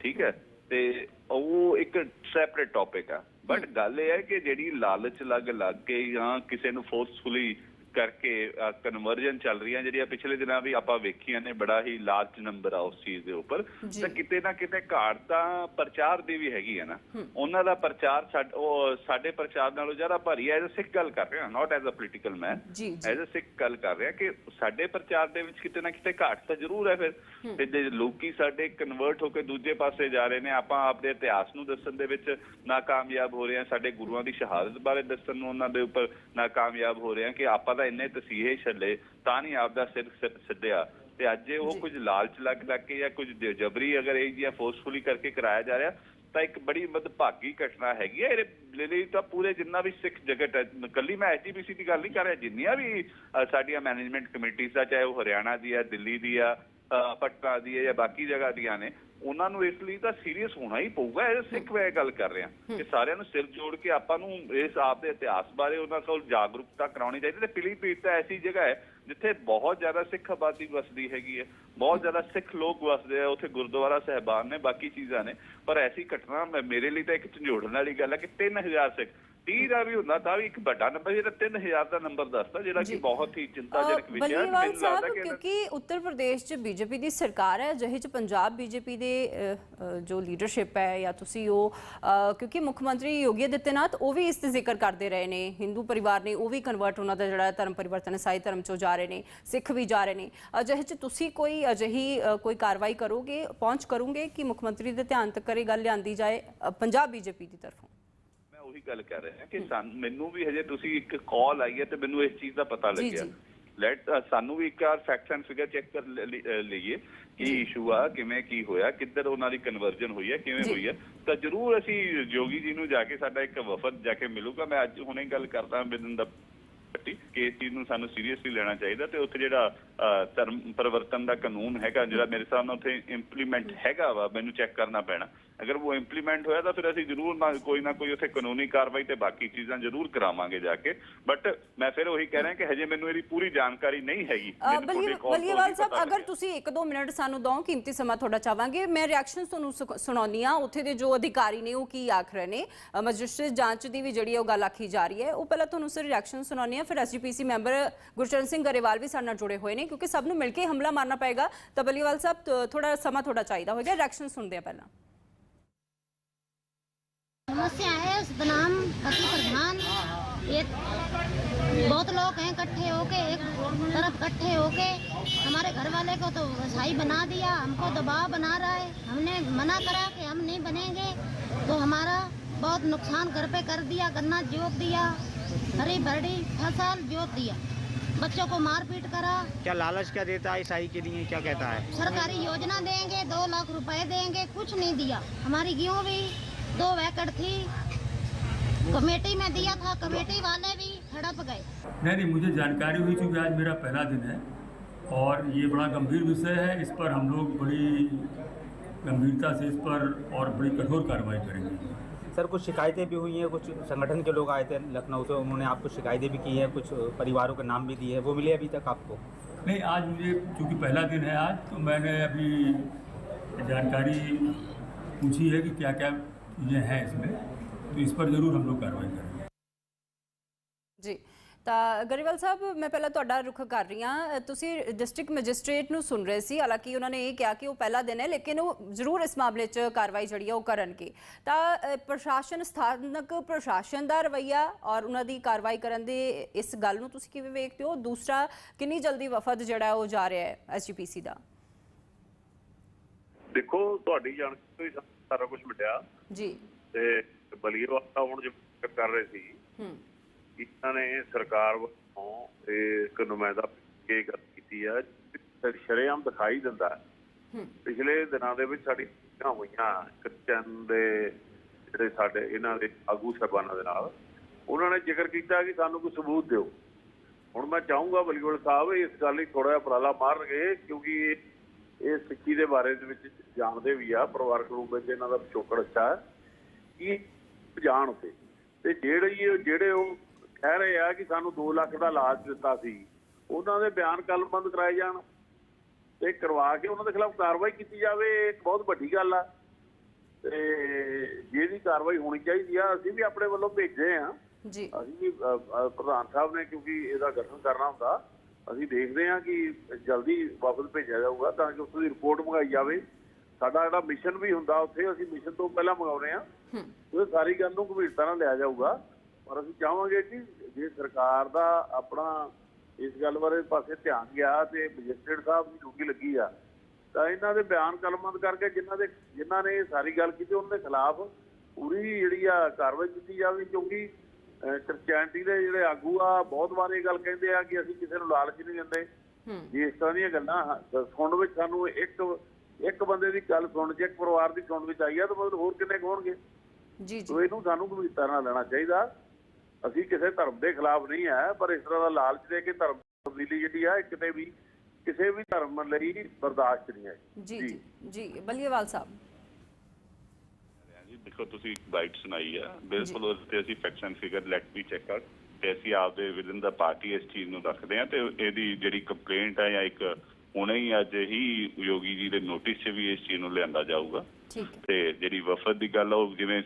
ਠੀਕ ਹੈ? ਤੇ ਉਹ ਇੱਕ ਸੈਪਰੇਟ ਟੌਪਿਕ ਆ। ਬਟ ਗੱਲ ਇਹ ਹੈ ਕਿ ਜਿਹੜੀ ਲਾਲਚ ਲੱਗ ਲੱਗ ਕੇ ਜਾਂ ਕਿਸੇ ਨੂੰ ਫੋਰਸਫੁਲੀ ਕਰਕੇ ਕਨਵਰਜਨ ਚੱਲ ਰਹੀਆਂ ਜਿਹੜੀਆਂ ਪਿਛਲੇ ਦਿਨਾਂ ਵੀ ਆਪਾਂ ਵੇਖੀਆਂ ਨੇ ਬੜਾ ਹੀ ਲਾਰਜ ਨੰਬਰ ਆ ਉਸ ਚੀਜ਼ ਦੇ ਉੱਪਰ। ਤਾਂ ਕਿਤੇ ਨਾ ਕਿਤੇ ਘਾਟ ਤਾਂ ਪ੍ਰਚਾਰ ਦੀ ਵੀ ਹੈਗੀ ਹੈ ਨਾ। ਉਹਨਾਂ ਦਾ ਪ੍ਰਚਾਰ ਸਾਡ- ਪ੍ਰਚਾਰ ਨਾਲੋਂ ਜ਼ਿਆਦਾ ਭਾਰੀ ਐਜ਼ ਅ ਸਿੱਖ ਗੱਲ ਕਰ ਰਹੇ not as a political man as a Sikh ਗੱਲ ਕਰ ਰਿਹਾ ਕਿ ਸਾਡੇ ਪ੍ਰਚਾਰ ਦੇ ਵਿੱਚ ਕਿਤੇ ਨਾ ਕਿਤੇ ਘਾਟ ਤਾਂ ਜ਼ਰੂਰ ਹੈ ਫਿਰ। ਤੇ ਜੇ ਲੋਕੀ ਸਾਡੇ ਕਨਵਰਟ ਹੋ ਕੇ ਦੂਜੇ ਪਾਸੇ ਜਾ ਰਹੇ ਨੇ ਆਪਾਂ ਆਪਣੇ ਇਤਿਹਾਸ ਨੂੰ ਦੱਸਣ ਦੇ ਵਿੱਚ ਨਾਕਾਮਯਾਬ ਹੋ ਰਹੇ ਹਾਂ। ਸਾਡੇ ਗੁਰੂਆਂ ਦੀ ਸ਼ਹਾਦਤ ਬਾਰੇ ਦੱਸਣ ਨੂੰ ਉਹਨਾਂ ਦੇ ਉੱਪਰ ਨਾਕਾਮਯਾਬ ਹੋ ਰਹੇ ਹਾਂ ਕਿ ਆਪਾਂ ਤਾਂ ਇੰਨੇ ਤਸੀਹੇ ਛੱਲੇ ਤਾਂ ਨਹੀਂ ਆਪਦਾ ਸਿਰ ਸ- ਸੱਦਿਆ। ਤੇ ਅੱਜ ਇਹ ਉਹ ਕੁਝ ਲਾਲਚ ਲੱਗ ਲੱਗ ਕੇ ਜਾਂ ਕੁਝ ਜਬਰੀ ਅਗਰ ਇਹ ਜਿਹਾ ਫੋਰਸਫੁਲੀ ਕਰਕੇ ਕਰਾਇਆ ਜਾ ਰਿਹਾ ਤਾਂ ਇੱਕ ਬੜੀ ਮਦਭਾਗੀ ਘਟਨਾ ਹੈਗੀ ਹੈ ਇਹਦੇ ਲਈ ਤਾਂ ਪੂਰੇ ਜਿੰਨਾ ਵੀ ਸਿੱਖ ਜਗਤ ਹੈ ਕੱਲੀ ਮੈਂ ਐਸਜੀਪੀਸੀ ਦੀ ਗੱਲ ਨਹੀਂ ਕਰ ਰਿਹਾ ਜਿੰਨੀਆਂ ਵੀ ਸਾਡੀਆਂ ਮੈਨੇਜਮੈਂਟ ਕਮੇਟੀਆਂ ਆ ਚਾਹੇ ਉਹ ਹਰਿਆਣਾ ਦੀ ਆ ਦਿੱਲੀ ਦੀ ਆ ਪਟਨਾ ਦੀ ਹੈ ਜਾਂ ਬਾਕੀ ਜਗ੍ਹਾ ਦੀਆਂ ਨੇ ਉਹਨਾਂ ਨੂੰ ਇਸ ਲਈ ਤਾਂ ਸੀਰੀਅਸ ਹੋਣਾ ਹੀ ਪਊਗਾ ਇਹ ਸਿੱਖ ਵੇ ਗੱਲ ਕਰ ਰਹੇ। ਕਿ ਸਾਰਿਆਂ ਨੂੰ ਸਿਰ ਜੋੜ ਕੇ ਆਪਾਂ ਨੂੰ ਇਸ ਆਪ ਦੇ ਇਤਿਹਾਸ ਬਾਰੇ ਉਹਨਾਂ ਕੋਲ ਜਾਗਰੂਕਤਾ ਕਰਾਉਣੀ ਚਾਹੀਦੀ ਤੇ ਪਿਲੀਭੀਤ ਤਾਂ ਐਸੀ ਜਗ੍ਹਾ ਹੈ ਜਿੱਥੇ ਬਹੁਤ ਜ਼ਿਆਦਾ ਸਿੱਖ ਆਬਾਦੀ ਵਸਦੀ ਹੈਗੀ ਹੈ ਬਹੁਤ ਜ਼ਿਆਦਾ ਸਿੱਖ ਲੋਕ ਵਸਦੇ ਆ ਉੱਥੇ ਗੁਰਦੁਆਰਾ ਸਹਿਬਾਨ ਨੇ ਬਾਕੀ ਚੀਜ਼ਾਂ ਨੇ। ਪਰ ਐਸੀ ਘਟਨਾ ਮੈਂ- ਮੇਰੇ ਲਈ ਤਾਂ ਇੱਕ ਝੰਜੋੜਨ ਵਾਲੀ ਗੱਲ ਹੈ ਕਿ 3000 ਸਿੱਖ 30 ਦਾ ਵੀ ਹੁੰਦਾ ਤਾਂ ਵੀ ਇੱਕ ਵੱਡਾ ਨੰਬਰ ਜਿਹੜਾ 3000 ਦਾ ਨੰਬਰ ਦੱਸਦਾ ਜਿਹੜਾ ਕਿ। ਬਹੁਤ ਹੀ ਚਿੰਤਾਜਨਕ ਵਿਸ਼ਾ ਹੈ ਬਲੀਵਾਲ ਸਾਹਿਬ ਕਿਉਂਕਿ ਉੱਤਰ ਪ੍ਰਦੇਸ਼ 'ਚ ਬੀਜੇਪੀ ਦੀ ਸਰਕਾਰ ਹੈ ਜਿਹੇ 'ਚ ਪੰਜਾਬ ਬੀਜੇਪੀ ਦੇ ਜੋ ਲੀਡਰਸ਼ਿਪ ਹੈ ਜਾਂ ਤੁਸੀਂ ਉਹ ਕਿਉਂਕਿ ਮੁੱਖ ਮੰਤਰੀ ਯੋਗੀ ਆਦਿੱਤਿਆਨਾਥ ਉਹ ਵੀ ਇਸ ਤੇ ਜ਼ਿਕਰ ਕਰਦੇ ਰਹੇ ਨੇ ਹਿੰਦੂ ਪਰਿਵਾਰ ਨੇ ਉਹ ਵੀ ਕਨਵਰਟ ਉਹਨਾਂ ਦਾ ਜਿਹੜਾ ਧਰਮ ਪਰਿਵਰਤਨ ਇਸਾਈ ਧਰਮ 'ਚੋਂ ਜਾ ਰਹੇ ਨੇ ਸਿੱਖ ਵੀ ਜਾ ਰਹੇ ਨੇ ਅਜਿਹੇ 'ਚ ਤੁਸੀਂ ਕੋਈ ਅਜਿਹੀ ਕੋਈ ਕਾਰਵਾਈ ਕਰੋਗੇ ਪਹੁੰਚ ਕਰੋਗੇ ਕਿ ਮੁੱਖ ਮੰਤਰੀ ਦੇ ਧਿਆਨ ਤੱਕ ਇਹ ਗੱਲ ਲਿਆਂਦੀ ਜਾਏ ਪੰਜਾਬ ਬੀਜੇਪੀ ਦੀ ਤਰਫੋਂ ਉਹੀ ਗੱਲ ਕਰ ਰਿਹਾ ਕਿ ਸਾਨੂੰ ਮੈਨੂੰ ਵੀ ਹਜੇ ਤੁਸੀਂ ਇੱਕ ਕਾਲ ਆਈ ਹੈ ਤੇ ਮੈਨੂੰ ਇਸ ਚੀਜ਼ ਦਾ ਪਤਾ ਲੱਗਿਆ। ਲੈਟ ਸਾਨੂੰ ਵੀ ਇੱਕ ਵਾਰ ਫੈਕਟਸ ਐਂਡ ਫਿਗਰ ਚੈੱਕ ਕਰ ਲਈਏ ਕੀ ਇਸ਼ੂ ਆ ਕਿਵੇਂ ਕੀ ਹੋਇਆ ਕਿੱਧਰ ਉਹਨਾਂ ਦੀ ਕਨਵਰਜਨ ਹੋਈ ਹੈ ਕਿਵੇਂ। ਹੋਈ ਹੈ। ਤਾਂ ਜਰੂਰ ਅਸੀਂ ਜੋਗੀ ਜੀ ਨੂੰ ਜਾ ਕੇ ਸਾਡਾ ਇੱਕ ਵਫਦ ਜਾ ਕੇ ਮਿਲੂਗਾ। ਮੈਂ ਅੱਜ ਹੁਣੇ ਗੱਲ ਕਰਦਾ ਬਿਦਨ ਦਾ ਪੱਟੀ। ਕਿ ਇਸ ਚੀਜ਼ ਨੂੰ ਸਾਨੂੰ ਸੀਰੀਅਸਲੀ ਲੈਣਾ ਚਾਹੀਦਾ ਤੇ ਉੱਥੇ ਜਿਹੜਾ ਧਰਮ ਪਰਿਵਰਤਨ ਦਾ ਕਾਨੂੰਨ ਹੈਗਾ ਜਿਹੜਾ ਮੇਰੇ ਹਿਸਾਬ ਨਾਲ ਉੱਥੇ ਇੰਪਲੀਮੈਂਟ ਹੈਗਾ ਵਾ ਮੈਨੂੰ ਚੈੱਕ ਕਰਨਾ ਪੈਣਾ। ਅਗਰ ਉਹ ਇੰਪਲੀਮੈਂਟ ਹੋਇਆ ਤਾਂ ਫਿਰ ਅਸੀਂ ਜ਼ਰੂਰ ਕੋਈ ਨਾ ਕੋਈ ਉੱਥੇ ਕਾਨੂੰਨੀ ਕਾਰਵਾਈ ਤੇ ਬਾਕੀ ਚੀਜ਼ਾਂ ਜ਼ਰੂਰ ਕਰਾਵਾਂਗੇ ਜਾ ਕੇ। ਬਟ ਮੈਂ ਫਿਰ ਉਹੀ ਕਹਿ ਰਿਹਾ ਕਿ ਹਜੇ ਮੈਨੂੰ ਇਹਦੀ ਪੂਰੀ ਜਾਣਕਾਰੀ ਨਹੀਂ ਹੈਗੀ। ਅ, ਮੈਨੂੰ ਤੁਹਾਡੇ ਬਲੀ- call ਤੋਂ ਬਲੀਏਵਾਲ ਹੀ ਸਾਹਿਬ ਅਗਰ। ਤੁਸੀਂ ਇੱਕ ਦੋ ਮਿੰਟ ਸਾਨੂੰ ਦੋ ਕੀਮਤੀ ਸਮਾਂ ਤੁਹਾਡਾ ਚਾਹਾਂਗੇ ਮੈਂ ਰਿਐਕਸ਼ਨਸ ਤੁਹਾਨੂੰ ਸੁ- ਸੁਣਾਉਂਦੀ ਆ ਉੱਥੇ ਦੇ ਜੋ ਅਧਿਕਾਰੀ ਨੇ ਉਹ ਕੀ ਆਖ ਰਹੇ ਨੇ? ਮੈਜਿਸਟਰੇਟ ਜਾਂਚ ਦੀ ਵੀ ਜਿਹੜੀ ਉਹ ਗੱਲ ਆਖੀ ਜਾ ਰਹੀ ਹੈ ਉਹ ਪਹਿਲਾਂ ਤੁਹਾਨੂੰ ਸਿਰ ਰਿਐਕਸ਼ਨ ਸੁਣਾਉਂਦੀ ਆ ਫਿਰ ਐਸਜੀਪੀਸੀ ਮੈਂਬਰ ਗੁਰਚਰਨ ਸਿੰਘ ਗਰੇਵਾਲ ਵੀ ਸਾਡੇ ਨਾਲ ਜੁੜੇ ਹੋਏ ਨੇ ਕਿਉਂਕਿ ਸਭ ਨੂੰ ਮਿਲ ਕੇ ਹਮਲਾ ਮਾਰਨਾ ਪਏਗਾ ਤਾਂ ਬਲੀਏਵਾਲ ਸਾਹਿਬ ਥੋੜਾ ਸਮਾਂ ਤੁਹਾਡਾ ਚਾਹੀਦਾ ਹੋਏਗਾ ਰਿਐਕਸ਼ਨ ਸੁਣਦੇ ਆ ਪਹਿਲਾਂ समस्या है बनाम पति प्रधान ये बहुत लोग हैं इकट्ठे होके एक तरफ इकट्ठे होके हमारे घर वाले को तो वसाई बना दिया हमको दबाव बना रहा है हमने मना करा कि हम नहीं बनेंगे तो हमारा बहुत नुकसान घर पे कर दिया गन्ना जोत दिया हरी भरी फ़सल जोत दिया। बच्चों को मारपीट करा। क्या लालच क्या देता है ईसाई के लिए? क्या कहता है? सरकारी योजना देंगे दो लाख रुपए देंगे कुछ नहीं दिया। हमारी गेहूँ भी दो एकड़ थी। कमेटी में दिया था कमेटी वाले भी हड़प गए। नहीं नहीं मुझे जानकारी हुई चूँकि आज मेरा पहला दिन है और ये बड़ा गंभीर विषय है। इस पर हम लोग बड़ी गंभीरता से इस पर और बड़ी कठोर कार्रवाई करेंगे। सर कुछ शिकायतें भी हुई हैं? कुछ संगठन के लोग आए थे लखनऊ से उन्होंने आपको शिकायतें भी की हैं? कुछ परिवारों के नाम भी दिए हैं? वो मिले अभी तक आपको? नहीं आज मुझे चूँकि पहला दिन है आज तो मैंने अभी जानकारी पूछी है कि क्या क्या चीज़ें हैं इसमें तो इस पर ज़रूर हम लोग कार्रवाई करेंगे। ਜੀ ਤਾਂ ਗਰੇਵਾਲ ਸਾਹਿਬ ਮੈਂ ਪਹਿਲਾਂ ਤੁਹਾਡਾ ਰੁਖ ਕਰ ਰਹੀ ਹਾਂ। ਤੁਸੀਂ ਡਿਸਟ੍ਰਿਕਟ ਮੈਜਿਸਟ੍ਰੇਟ ਨੂੰ ਸੁਣ ਰਹੇ ਸੀ। ਹਾਲਾਂਕਿ ਉਹਨਾਂ ਨੇ ਇਹ ਕਿਹਾ ਕਿ ਉਹ ਪਹਿਲਾ ਦਿਨ ਹੈ ਲੇਕਿਨ ਉਹ ਜ਼ਰੂਰ ਇਸ ਮਾਮਲੇ 'ਚ ਕਾਰਵਾਈ ਜਿਹੜੀ ਆ ਉਹ ਕਰਨਗੇ। ਤਾਂ ਪ੍ਰਸ਼ਾਸਨ ਸਥਾਨਕ ਪ੍ਰਸ਼ਾਸਨ ਦਾ ਰਵਈਆ ਔਰ ਉਹਨਾਂ ਦੀ ਕਾਰਵਾਈ ਕਰਨ ਦੇ ਇਸ ਗੱਲ ਨੂੰ ਤੁਸੀਂ ਕਿਵੇਂ ਵੇਖਦੇ ਹੋ? ਦੂਸਰਾ ਕਿੰਨੀ ਜਲਦੀ ਵਫਦ ਜਿਹੜਾ ਹੈ ਉਹ ਜਾ ਰਿਹਾ ਹੈ ਐਸਜੀਪੀਸੀ ਦਾ? ਦੇਖੋ ਤੁਹਾਡੀ ਜਾਣਕਾਰੀ ਹੀ ਸਾਰਾ ਕੁਝ ਮਿਲਿਆ। ਜੀ। ਤੇ ਬਲੀਵਾਲਾ ਹੁਣ ਜੋ ਕਰ ਰਹੇ ਸੀ। ਹੂੰ। ਇਹਨਾਂ ਨੇ ਸਰਕਾਰ ਵੱਲੋਂ ਇੱਕ ਨੁਮਾਇੰਦਾ ਕੇ ਗੱਲ ਕੀਤੀ ਆ ਸ਼ਰੇਆਮ ਦਿਖਾਈ ਦਿੰਦਾ ਪਿਛਲੇ ਦਿਨਾਂ ਦੇ ਵਿੱਚ ਸਾਡੀ ਹੋਈਆਂ ਕ੍ਰਿਸਚਨ ਦੇ ਜਿਹੜੇ ਸਾਡੇ ਇਹਨਾਂ ਦੇ ਆਗੂ ਸਾਹਿਬਾਨਾਂ ਦੇ ਨਾਲ ਉਹਨਾਂ ਨੇ ਜ਼ਿਕਰ ਕੀਤਾ ਕਿ ਸਾਨੂੰ ਕੋਈ ਸਬੂਤ ਦਿਓ। ਹੁਣ ਮੈਂ ਚਾਹੂੰਗਾ ਬਲੀਗੋਲ ਸਾਹਿਬ ਇਸ ਗੱਲ ਲਈ ਥੋੜਾ ਜਿਹਾ ਉਪਰਾਲਾ ਮਾਰਨਗੇ ਕਿਉਂਕਿ ਇਹ ਸਿੱਖੀ ਦੇ ਬਾਰੇ ਦੇ ਵਿੱਚ ਜਾਣਦੇ ਵੀ ਆ ਪਰਿਵਾਰਕ ਰੂਪ ਵਿੱਚ ਇਹਨਾਂ ਦਾ ਪਿਛੋਕੜ ਅੱਛਾ ਹੈ। ਕਿ ਜਾਣ ਤੇ ਤੇ ਜਿਹੜੇ ਜਿਹੜੇ ਉਹ ਕਹਿ ਰਹੇ ਆ ਕਿ ਸਾਨੂੰ 2 ਲੱਖ ਦਾ ਲਾਜ ਦਿੱਤਾ ਸੀ। ਉਹਨਾਂ ਦੇ ਬਿਆਨ ਕਲਮਬੰਦ ਕਰਾਏ ਜਾਣ। ਤੇ ਕਰਵਾ ਕੇ ਉਹਨਾਂ ਦੇ ਖਿਲਾਫ ਕਾਰਵਾਈ ਕੀਤੀ ਜਾਵੇ ਇਹ ਇੱਕ ਬਹੁਤ ਵੱਡੀ ਗੱਲ ਆ। ਤੇ ਜਿਹਦੀ ਕਾਰਵਾਈ ਹੋਣੀ ਚਾਹੀਦੀ ਆ ਅਸੀਂ ਵੀ ਆਪਣੇ ਵੱਲੋਂ ਭੇਜੇ ਆ। ਜੀ। ਅਸੀਂ ਪ੍ਰਧਾਨ ਸਾਹਿਬ ਨੇ ਕਿਉਂਕਿ ਇਹਦਾ ਗਠਨ ਕਰਨਾ ਹੁੰਦਾ ਅਸੀਂ ਦੇਖਦੇ ਹਾਂ ਕਿ ਜਲਦੀ ਵਾਪਸ ਭੇਜਿਆ ਜਾਊਗਾ ਤਾਂ ਕਿ ਉਸ ਦੀ ਰਿਪੋਰਟ ਮੰਗਾਈ ਜਾਵੇ। ਸਾਡਾ ਜਿਹੜਾ ਮਿਸ਼ਨ ਵੀ ਹੁੰਦਾ ਉੱਥੇ ਅਸੀਂ ਮਿਸ਼ਨ ਤੋਂ ਪਹਿਲਾਂ ਮੰਗਾਉਨੇ ਆ। ਹੂੰ। ਉਹ ਸਾਰੀ ਗੱਲ ਨੂੰ ਗੰਭੀਰਤਾ ਨਾਲ ਲਿਆ ਜਾਊਗਾ। ਪਰ ਅਸੀਂ ਚਾਹਾਂਗੇ ਕਿ ਜੇ ਸਰਕਾਰ ਦਾ ਆਪਣਾ ਇਸ ਗੱਲ ਬਾਰੇ ਪਾਸੇ ਧਿਆਨ ਗਿਆ ਤੇ ਮੈਜਿਸਟਰੇਟ ਸਾਹਿਬ ਦੀ ਡਿਊਟੀ ਲੱਗੀ ਆ ਤਾਂ ਇਹਨਾਂ ਦੇ ਬਿਆਨ ਕਲਮਬੰਦ ਕਰਕੇ ਜਿਨ੍ਹਾਂ ਦੇ ਜਿਨ੍ਹਾਂ ਨੇ ਸਾਰੀ ਗੱਲ ਕੀਤੀ ਉਹਨਾਂ ਦੇ ਖਿਲਾਫ ਪੂਰੀ ਜਿਹੜੀ ਆ ਕਾਰਵਾਈ ਕੀਤੀ ਜਾਵੇ ਕਿਉਂਕਿ ਕ੍ਰਿਸਚੀਅਨਟੀ ਦੇ ਜਿਹੜੇ ਆਗੂ ਆ ਬਹੁਤ ਵਾਰ ਇਹ ਗੱਲ ਕਹਿੰਦੇ ਆ ਕਿ ਅਸੀਂ ਕਿਸੇ ਨੂੰ ਲਾਲਚ ਨਹੀਂ ਦਿੰਦੇ। ਜੇ ਇਸ ਤਰ੍ਹਾਂ ਦੀਆਂ ਗੱਲਾਂ ਸੁਣਨ ਵਿੱਚ ਸਾਨੂੰ ਇੱਕ ਇੱਕ ਬੰਦੇ ਦੀ ਗੱਲ ਸੁਣਨ ਚ ਇੱਕ ਪਰਿਵਾਰ ਦੀ ਸੁਣਨ ਵਿੱਚ ਆਈ ਆ ਤਾਂ ਮਤਲਬ ਹੋਰ ਕਿੰਨੇ ਹੋਣਗੇ? ਜੀ ਜੀ। ਇਹਨੂੰ ਸਾਨੂੰ ਗੰਭੀਰਤਾ ਨਾਲ ਲੈਣਾ ਚਾਹੀਦਾ। ਅਸੀਂ ਕਿਸੇ ਧਰਮ ਦੇ ਖਿਲਾਫ ਨਹੀਂ ਹੈ ਪਰ ਇਸ ਤਰ੍ਹਾਂ ਦਾ ਲਾਲਚ ਦੇ ਕੇ ਧਰਮ ਤਬਦੀਲੀ ਜਿਹੜੀ ਆ ਇਹ ਕਿਤੇ ਵੀ ਕਿਸੇ ਵੀ ਧਰਮ ਲਈ ਬਰਦਾਸ਼ਤ ਨਹੀਂ ਹੈ ਜੀ ਜੀ ਜੀ ਬਲੀਏਵਾਲ ਸਾਹਿਬ। ਜੀ ਦੇਖੋ ਤੁਸੀਂ ਇੱਕ ਬਾਈਟ ਸੁਣਾਈ ਆ। ਬਿਲਕੁਲ ਉਸ ਤੇ ਅਸੀਂ ਫੈਕਟਸ ਐਂਡ ਫਿਗਰ ਲੈਟ ਵੀ ਚੈੱਕ ਆਊਟ ਤੇ ਅਸੀਂ ਆਪਦੇ ਵਿਦਨ ਦਾ ਪਾਰਟੀ ਇਸ ਚੀਜ਼ ਨੂੰ ਰੱਖਦੇ ਆ ਤੇ ਇਹਦੀ ਜਿਹੜੀ ਕੰਪਲੇਂਟ ਹੈ ਜਾਂ ਇੱਕ ਹੁਣੇ ਹੀ ਅੱਜ ਹੀ ਯੋਗੀ ਜੀ ਦੇ ਨੋਟਿਸ 'ਚ ਵੀ ਇਸ ਚੀਜ਼ ਨੂੰ ਲਿਆਂਦਾ ਜਾਊਗਾ। ਤੇ ਜਿਹੜੀ ਵਫਦ ਦੀ ਗੱਲ ਆ, ਉਹ ਜਿਵੇਂ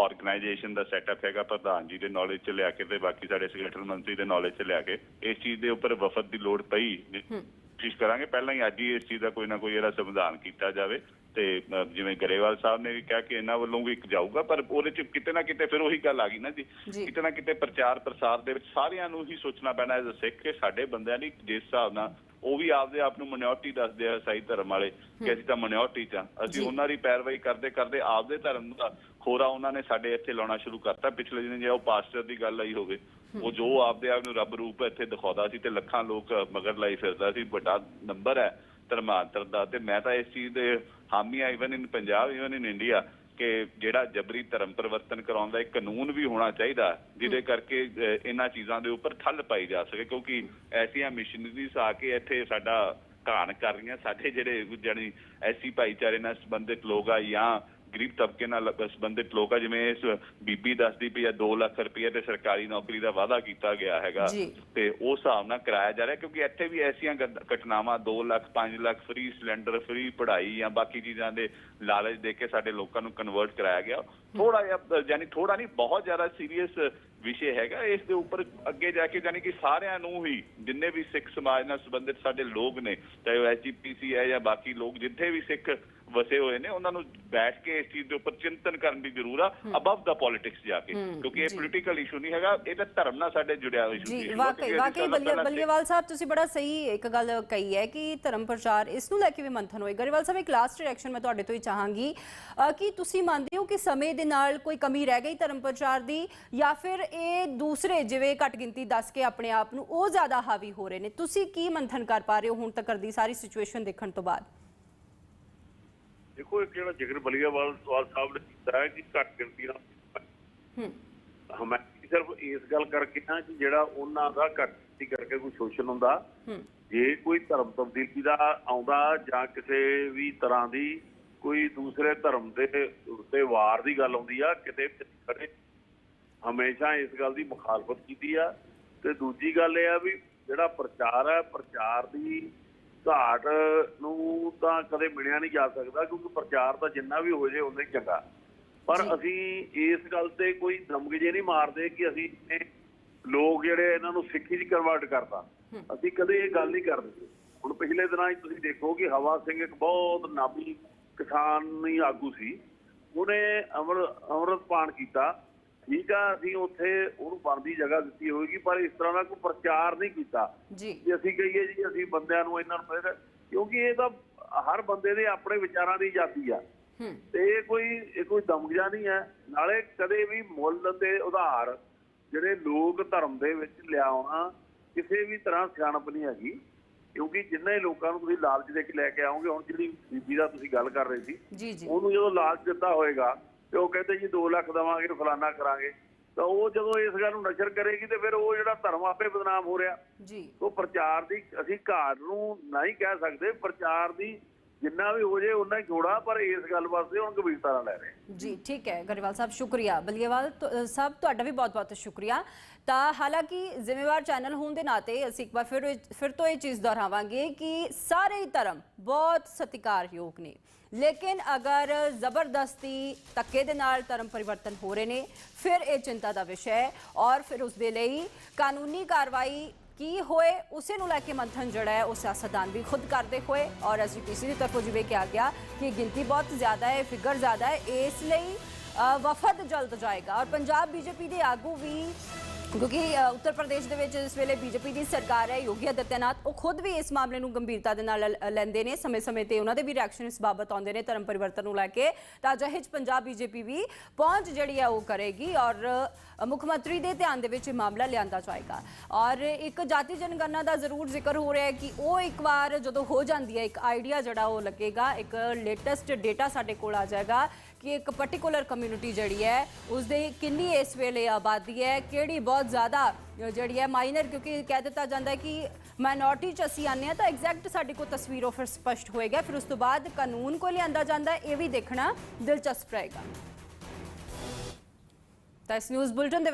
ਆਰਗੇਨਾਈਜੇਸ਼ਨ ਦਾ ਸੈਟਅਪ ਹੈਗਾ ਪ੍ਰਧਾਨ ਜੀ ਦੇ ਨੌਲੇਜ 'ਚ ਲਿਆ ਕੇ ਤੇ ਬਾਕੀ ਸਾਡੇ ਸੈਕਟਰੀ ਮੰਤਰੀ ਦੇ ਨੌਲੇਜ 'ਚ ਲਿਆ ਕੇ। ਇਸ ਚੀਜ਼ ਦੇ ਉੱਪਰ ਵਫਦ ਦੀ ਲੋੜ ਪਈ। ਕੋਸ਼ਿਸ਼ ਕਰਾਂਗੇ ਪਹਿਲਾਂ ਹੀ ਅੱਜ ਹੀ ਇਸ ਚੀਜ਼ ਦਾ ਕੋਈ ਨਾ ਕੋਈ ਇਹਦਾ ਸੰਵਿਧਾਨ ਕੀਤਾ ਜਾਵੇ ਤੇ ਜਿਵੇਂ ਗਰੇਵਾਲ ਸਾਹਿਬ ਨੇ ਵੀ ਕਿਹਾ ਕਿ ਇਹਨਾਂ ਵੱਲੋਂ ਵੀ ਇੱਕ ਜਾਊਗਾ ਪਰ ਉਹਦੇ 'ਚ ਕਿਤੇ ਨਾ ਕਿਤੇ ਫਿਰ ਉਹੀ ਗੱਲ ਆ ਗਈ ਨਾ ਜੀ। ਕਿਤੇ ਨਾ ਕਿਤੇ ਪ੍ਰਚਾਰ ਪ੍ਰਸਾਰ ਦੇ ਵਿੱਚ ਸਾਰਿਆਂ ਨੂੰ ਹੀ ਸੋਚਣਾ ਪੈਣਾ ਐਜ਼ ਅ ਸਿੱਖ ਕਿ ਸਾਡੇ ਬੰਦਿਆਂ ਦੀ ਜਿਸ ਹਿਸਾਬ ਨਾਲ ਉਹ ਵੀ ਆਪਦੇ ਆਪ ਨੂੰ ਮਿਨੋਰਟੀ ਦੱਸਦੇ ਆ ਸਾਈ ਧਰਮ ਵਾਲੇ ਕਿ ਅਸੀਂ ਤਾਂ ਮਿਨੋਰਟੀ ਚ ਅਸੀਂ। ਉਹਨਾਂ ਦੀ ਪੈਰਵਾਈ ਕਰਦੇ ਕਰਦੇ ਆਪਦੇ ਧਰਮ ਦਾ ਖੋਰਾ ਉਹਨਾਂ ਨੇ ਸਾਡੇ ਇੱਥੇ ਲਾਉਣਾ ਸ਼ੁਰੂ ਕਰਤਾ। ਪਿਛਲੇ ਦਿਨ ਜੇ ਉਹ ਪਾਸਟਰ ਦੀ ਗੱਲ ਆਈ ਹੋਵੇ ਉਹ ਜੋ ਆਪਦੇ ਆਪ ਨੂੰ ਰੱਬ ਰੂਪ ਇੱਥੇ ਦਿਖਾਉਂਦਾ ਸੀ ਤੇ ਲੱਖਾਂ ਲੋਕ ਮਗਰ ਲਾਈ ਫਿਰਦਾ ਸੀ ਵੱਡਾ ਨੰਬਰ ਹੈ ਧਰਮਾਂਤਰ ਦਾ। ਤੇ ਮੈਂ ਤਾਂ ਇਸ ਚੀਜ਼ ਦੇ ਹਾਮੀ ਆ even in Punjab even in India ਕਿ ਜਿਹੜਾ ਜਬਰੀ ਧਰਮ ਪਰਿਵਰਤਨ ਕਰਾਉਣ ਦਾ ਇੱਕ ਕਾਨੂੰਨ ਵੀ ਹੋਣਾ ਚਾਹੀਦਾ ਜਿਹਦੇ ਕਰਕੇ ਇਹਨਾਂ ਚੀਜ਼ਾਂ ਦੇ ਉੱਪਰ ਠੱਲ ਪਾਈ ਜਾ ਸਕੇ ਕਿਉਂਕਿ ਐਸੀਆਂ ਮਿਸ਼ਨਰੀਜ਼ ਆ ਕੇ ਇੱਥੇ ਸਾਡਾ ਘਾਣ ਕਰ ਰਹੀਆਂ ਸਾਡੇ ਜਿਹੜੇ ਜਾਨੀ ਐਸੀ ਭਾਈਚਾਰੇ ਨਾਲ ਸੰਬੰਧਿਤ ਲੋਕ ਆ ਜਾਂ ਗਰੀਬ ਤਬਕੇ ਨਾਲ ਸੰਬੰਧਿਤ ਲੋਕ ਆ ਜਿਵੇਂ ਇਸ ਬੀਬੀ ਦੱਸਦੀ ਪਈ ਆ 2 ਲੱਖ ਰੁਪਏ ਤੇ ਸਰਕਾਰੀ ਨੌਕਰੀ ਦਾ ਵਾਅਦਾ ਕੀਤਾ ਗਿਆ ਹੈਗਾ। ਤੇ ਉਸ ਹਿਸਾਬ ਨਾਲ ਕਰਾਇਆ ਜਾ ਰਿਹਾ ਕਿਉਂਕਿ ਇੱਥੇ ਵੀ ਐਸੀਆਂ ਘਟਨਾਵਾਂ 2 lakh 5 lakh free cylinder free ਪੜ੍ਹਾਈ ਜਾਂ ਬਾਕੀ ਚੀਜ਼ਾਂ ਦੇ ਲਾਲਚ ਦੇ ਕੇ ਸਾਡੇ ਲੋਕਾਂ ਨੂੰ ਕਨਵਰਟ ਕਰਾਇਆ ਗਿਆ। ਥੋੜਾ ਜਿਹਾ ਯਾਨੀ ਥੋੜਾ ਨਹੀਂ ਬਹੁਤ ਜ਼ਿਆਦਾ ਸੀਰੀਅਸ ਵਿਸ਼ੇ ਹੈਗਾ। ਇਸ ਦੇ ਉੱਪਰ ਅੱਗੇ ਜਾ ਕੇ ਯਾਨੀ ਕਿ ਸਾਰਿਆਂ ਨੂੰ ਹੀ ਜਿੰਨੇ ਵੀ ਸਿੱਖ ਸਮਾਜ ਨਾਲ ਸੰਬੰਧਿਤ ਸਾਡੇ ਲੋਕ ਨੇ ਚਾਹੇ ਉਹ ਐਚਪੀਸੀ ਹੈ ਜਾਂ ਬਾਕੀ ਲੋਕ ਜਿੱਥੇ ਵੀ ਸਿੱਖ ਵਸੇ ਹੋਏ ਨੇ ਉਹਨਾਂ ਨੂੰ ਬੈਠ ਕੇ ਇਸ ਚੀਜ਼ ਦੇ ਉੱਪਰ ਚਿੰਤਨ ਕਰਨ ਦੀ ਜ਼ਰੂਰ ਆ ਅਬਵ ਦਾ ਪੋਲਿਟਿਕਸ ਜਾ ਕੇ ਹੂੰ, ਕਿਉਂਕਿ ਇਹ। ਪੋਲੀਟੀਕਲ ਇਸ਼ੂ ਨਹੀਂ ਹੈਗਾ ਇਹ ਤਾਂ ਧਰਮ ਨਾਲ ਸਾਡੇ ਜੁੜਿਆ ਹੋਇਆ ਇਸ਼ੂ ਜੀ ਵਾਕਈ ਵਾਕਈ ਬੱਲੀਏ ਬੱਲੀਏਵਾਲ ਸਾਹਿਬ ਤੁਸੀਂ ਬੜਾ ਸਹੀ ਇੱਕ ਗੱਲ ਕਹੀ ਹੈ ਕਿ ਧਰਮ ਪ੍ਰਚਾਰ ਇਸ ਨੂੰ ਲੈ ਕੇ ਵੀ ਮੰਥਨ ਹੋਏ। ਗਰੇਵਾਲ ਸਾਹਿਬ ਇੱਕ ਲਾਸਟ ਰਿਐਕਸ਼ਨ ਮੈਂ ਤੁਹਾਡੇ ਤੋਂ ਹੀ ਚਾਹਾਂਗੀ। ਕਿ ਤੁਸੀਂ ਮੰਨਦੇ ਹੋ ਕਿ ਸਮੇਂ ਦੇ ਨਾਲ ਕੋਈ ਕਮੀ ਰਹਿ ਗਈ ਧਰਮ ਪ੍ਰਚਾਰ ਦੀ ਜਾਂ ਫਿਰ ਇਹ ਦੂਸਰੇ ਜਿਵੇਂ ਘੱਟ ਗਿਣਤੀ ਦੱਸ ਕੇ ਆਪਣੇ ਆਪ ਨੂੰ ਉਹ ਜ਼ਿਆਦਾ ਹਾਵੀ ਹੋ ਰਹੇ ਨੇ? ਤੁਸੀਂ ਕੀ ਮੰਥਨ ਕਰ ਪਾ ਰਹੇ ਹੋ ਹੁਣ ਤੱਕ ਦੀ ਸਾਰੀ ਸਿਚੁਏਸ਼ਨ ਦੇਖਣ ਤੋਂ ਬਾਅਦ? ਦੇਖੋ ਇੱਕ ਜਿਹੜਾ ਜਿਗਰ ਬਲੀਆਵਾਲ ਸਵਾਲ ਸਾਹਿਬ ਨੇ ਕੀਤਾ ਹੈ ਕਿ ਘੱਟ ਗਿਣਤੀ ਨਾਲ ਹੂੰ। ਮੈਂ ਸਿਰਫ ਇਸ ਗੱਲ ਕਰਕੇ ਹਾਂ ਕਿ ਜਿਹੜਾ ਉਹਨਾਂ ਦਾ ਘੱਟ ਗਿਣਤੀ ਕਰਕੇ ਕੋਈ ਸ਼ੋਸ਼ਣ ਹੁੰਦਾ ਜੇ ਕੋਈ ਧਰਮ ਤਬਦੀਲੀ ਦਾ ਆਉਂਦਾ ਜਾਂ ਕਿਸੇ ਵੀ ਤਰ੍ਹਾਂ ਦੀ ਕੋਈ ਦੂਸਰੇ ਧਰਮ ਦੇ ਉੱਤੇ ਵਾਰ ਦੀ ਗੱਲ ਆਉਂਦੀ ਆ ਕਿਤੇ ਖੜੇ ਹਮੇਸ਼ਾ ਇਸ ਗੱਲ ਦੀ ਮੁਖਾਲਫਤ ਕੀਤੀ ਆ। ਤੇ ਦੂਜੀ ਗੱਲ ਇਹ ਆ ਵੀ ਜਿਹੜਾ ਪ੍ਰਚਾਰ ਹੈ ਪ੍ਰਚਾਰ ਦੀ ਘਾਟ ਨੂੰ ਤਾਂ ਕਦੇ ਮਿਲਿਆ ਨਹੀਂ ਜਾ ਸਕਦਾ ਕਿਉਂਕਿ ਪ੍ਰਚਾਰ ਤਾਂ ਜਿੰਨਾ ਵੀ ਹੋ ਜੇ ਹੀ ਚੰਗਾ। ਪਰ। ਅਸੀਂ ਇਸ ਗੱਲ ਤੇ ਕੋਈ ਦਮਗਜੇ ਨਹੀਂ ਮਾਰਦੇ ਕਿ ਅਸੀਂ ਲੋਕ ਜਿਹੜੇ ਇਹਨਾਂ ਨੂੰ ਸਿੱਖੀ 'ਚ ਕਨਵਰਟ ਕਰਤਾ। ਅਸੀਂ ਕਦੇ ਇਹ ਗੱਲ ਨਹੀਂ ਕਰਦੇ। ਹੁਣ ਪਿਛਲੇ ਦਿਨਾਂ 'ਚ ਤੁਸੀਂ ਦੇਖੋ ਕਿ ਹਵਾ ਸਿੰਘ ਇੱਕ ਬਹੁਤ ਨਾਮੀ ਕਿਸਾਨੀ ਆਗੂ ਸੀ। ਉਹਨੇ ਅਮਰ ਅੰਮ੍ਰਿਤਪਾਨ ਕੀਤਾ। ਠੀਕ ਆ ਅਸੀਂ ਉੱਥੇ ਉਹਨੂੰ ਬਣਦੀ ਜਗ੍ਹਾ ਦਿੱਤੀ ਹੋਏਗੀ ਪਰ ਇਸ ਤਰ੍ਹਾਂ ਦਾ ਕੋਈ ਪ੍ਰਚਾਰ ਨਹੀਂ ਕੀਤਾ। ਜੀ। ਅਸੀਂ ਕਹੀਏ ਜੀ ਅਸੀਂ ਬੰਦਿਆਂ ਨੂੰ ਇਹਨਾਂ ਨੂੰ ਫਿਰ ਕਿਉਂਕਿ ਇਹ ਤਾਂ ਹਰ ਬੰਦੇ ਦੇ ਆਪਣੇ ਵਿਚਾਰਾਂ ਦੀ ਆਜ਼ਾਦੀ ਆ। ਤੇ ਇਹ ਕੋਈ ਇਹ ਕੋਈ ਦਮਗਜਾ ਨਹੀਂ ਹੈ। ਨਾਲੇ ਕਦੇ ਵੀ ਮੁੱਲ ਤੇ ਉਧਾਰ ਜਿਹੜੇ ਲੋਕ ਧਰਮ ਦੇ ਵਿੱਚ ਲਿਆਉਣਾ ਕਿਸੇ ਵੀ ਤਰ੍ਹਾਂ ਸਿਆਣਪ ਨਹੀਂ ਹੈਗੀ। ਕਿਉਂਕਿ ਜਿੰਨੇ ਲੋਕਾਂ ਨੂੰ ਤੁਸੀਂ ਲਾਲਚ ਦੇ ਕੇ ਲੈ ਕੇ ਆਓਗੇ ਹੁਣ ਜਿਹੜੀ ਬੀਬੀ ਦਾ ਤੁਸੀਂ ਗੱਲ ਕਰ ਰਹੇ ਸੀ ਉਹਨੂੰ ਜਦੋਂ ਲਾਲਚ ਦਿੱਤਾ ਹੋਏਗਾ ਤੇ ਉਹ ਕਹਿੰਦੇ ਜੀ 2 ਲੱਖ ਦਵਾਂਗੇ ਫਲਾਨਾ ਕਰਾਂਗੇ। ਤਾਂ ਉਹ ਜਦੋਂ ਇਸ ਗੱਲ ਨੂੰ ਨਸ਼ਰ ਕਰੇਗੀ ਤੇ ਫਿਰ ਉਹ ਜਿਹੜਾ ਧਰਮ ਆਪੇ ਬਦਨਾਮ ਹੋ ਰਿਹਾ। ਜੀ। ਉਹ ਪ੍ਰਚਾਰ ਦੀ ਅਸੀਂ ਘਾਟ ਨੂੰ ਨਹੀਂ ਕਹਿ ਸਕਦੇ ਪ੍ਰਚਾਰ ਦੀ ਜਿੰਨਾ ਵੀ ਹੋ ਜੇ ਉਹਨਾਂ ਹੀ ਥੋੜਾ ਪਰ ਇਸ ਗੱਲ ਵਾਸਤੇ ਹੁਣ ਨਾਲ ਲੈ ਰਹੇ। ਜੀ ਠੀਕ ਹੈ ਗਰੇਵਾਲ ਸਾਹਿਬ ਸ਼ੁਕਰੀਆ। ਅ, ਸਾਹਿਬ ਤੁਹਾਡਾ ਵੀ ਬਹੁਤ-ਬਹੁਤ ਸ਼ੁਕਰੀਆ। ਤਾਂ ਹਾਲਾਂਕਿ ਜ਼ਿੰਮੇਵਾਰ ਚੈਨਲ ਹੋਣ ਦੇ ਨਾਤੇ ਅਸੀਂ ਇੱਕ ਵਾਰ ਫਿਰ ਫਿਰ ਤੋਂ ਇਹ ਚੀਜ਼ ਦੁਹਰਾਵਾਂਗੇ ਕਿ ਸਾਰੇ ਧਰਮ ਬਹੁਤ ਸਤਿਕਾਰਯੋਗ ਨੇ। ਲੇਕਿਨ ਅਗਰ ਜ਼ਬਰਦਸਤੀ ਧੱਕੇ ਦੇ ਨਾਲ ਧਰਮ ਪਰਿਵਰਤਨ ਹੋ ਰਹੇ ਨੇ, ਫਿਰ ਇਹ ਚਿੰਤਾ ਦਾ ਵਿਸ਼ਾ ਹੈ ਔਰ ਫਿਰ ਉਸ ਦੇ ਲਈ ਕਾਨੂੰਨੀ ਕਾਰਵਾਈ ਕੀ ਹੋਏ, ਉਸੇ ਨੂੰ ਲੈ ਕੇ ਮੰਥਨ ਜਿਹੜਾ ਹੈ, ਉਹ ਸਿਆਸਤਦਾਨ ਵੀ ਖੁਦ ਕਰਦੇ ਹੋਏ ਔਰ ਐਸਜੀਪੀਸੀ ਦੀ ਤਰਫੋਂ ਜਿਵੇਂ ਕਿਹਾ ਗਿਆ ਕਿ ਗਿਣਤੀ ਬਹੁਤ ਜ਼ਿਆਦਾ ਹੈ, ਫਿਗਰ ਜ਼ਿਆਦਾ ਹੈ, ਇਸ ਲਈ ਵਫਦ ਜਲਦ ਜਾਏਗਾ ਔਰ ਪੰਜਾਬ ਬੀਜੇਪੀ ਦੇ ਆਗੂ ਵੀ ਕਿਉਂਕਿ ਉੱਤਰ ਪ੍ਰਦੇਸ਼ ਦੇ ਵਿੱਚ ਇਸ ਵੇਲੇ ਬੀਜੇਪੀ ਦੀ ਸਰਕਾਰ ਹੈ, ਯੋਗੀ ਆਦਿੱਤਿਆਨਾਥ, ਉਹ ਖੁਦ ਵੀ ਇਸ ਮਾਮਲੇ ਨੂੰ ਗੰਭੀਰਤਾ ਦੇ ਨਾਲ ਲ- ਲੈਂਦੇ ਨੇ। ਸਮੇਂ-ਸਮੇਂ ਤੇ ਉਹਨਾਂ ਦੇ ਵੀ ਰਿਐਕਸ਼ਨ ਇਸ ਬਾਬਤ ਆਉਂਦੇ ਨੇ ਧਰਮ ਪਰਿਵਰਤਨ ਨੂੰ ਲੈ ਕੇ। ਤਾਂ ਅਜਿਹੇ 'ਚ ਪੰਜਾਬ ਬੀਜੇਪੀ ਵੀ ਪਹੁੰਚ ਜਿਹੜੀ ਹੈ, ਉਹ ਕਰੇਗੀ ਔਰ ਮੁੱਖ ਮੰਤਰੀ ਦੇ ਧਿਆਨ ਦੇ ਵਿੱਚ ਇਹ ਮਾਮਲਾ ਲਿਆਂਦਾ ਜਾਏਗਾ। ਔਰ ਇੱਕ ਜਾਤੀ ਜਨਗਣਨਾ ਦਾ ਜ਼ਰੂਰ ਜ਼ਿਕਰ ਹੋ ਰਿਹਾ ਹੈ ਕਿ ਉਹ ਇੱਕ ਵਾਰ ਜਦੋਂ ਹੋ ਜਾਂਦੀ ਹੈ, ਇੱਕ ਆਈਡੀਆ ਜਿਹੜਾ ਉਹ ਲੱਗੇਗਾ, ਇੱਕ ਲੇਟੈਸਟ ਡੇਟਾ ਸਾਡੇ ਕੋਲ ਆ ਜਾਏਗਾ। ਕਿ ਇੱਕ ਪਾਰਟਿਕੂਲਰ ਕਮਿਊਨਿਟੀ ਜਿਹੜੀ ਹੈ ਉਸ ਦੇ ਕਿੰਨੀ ਇਸ ਵੇਲੇ ਆਬਾਦੀ ਹੈ, ਕਿਹੜੀ ਬਹੁਤ ਜ਼ਿਆਦਾ ਜਿਹੜੀ ਹੈ ਮਾਈਨਰ ਕਿਉਂਕਿ ਕਹਿ ਦਿੱਤਾ ਜਾਂਦਾ ਹੈ ਕਿ ਮਾਈਨੋਰਟੀ ਚ ਅਸੀਂ ਆਨੇ ਆ ਤਾਂ ਐਗਜ਼ੈਕਟ ਸਾਡੇ ਕੋਲ ਤਸਵੀਰ ਉਹ ਫਿਰ ਸਪਸ਼ਟ ਹੋਏਗਾ। ਫਿਰ ਉਸ ਤੋਂ ਬਾਅਦ ਕਾਨੂੰਨ ਕੋ ਲਿਆਂਦਾ ਜਾਂਦਾ ਇਹ ਵੀ ਦੇਖਣਾ ਦਿਲਚਸਪ ਰਹੇਗਾ। ਤਾਂ ਇਸ ਨਿਊਜ਼ ਬੁਲਟਨ ਦੇ ਵਿੱਚ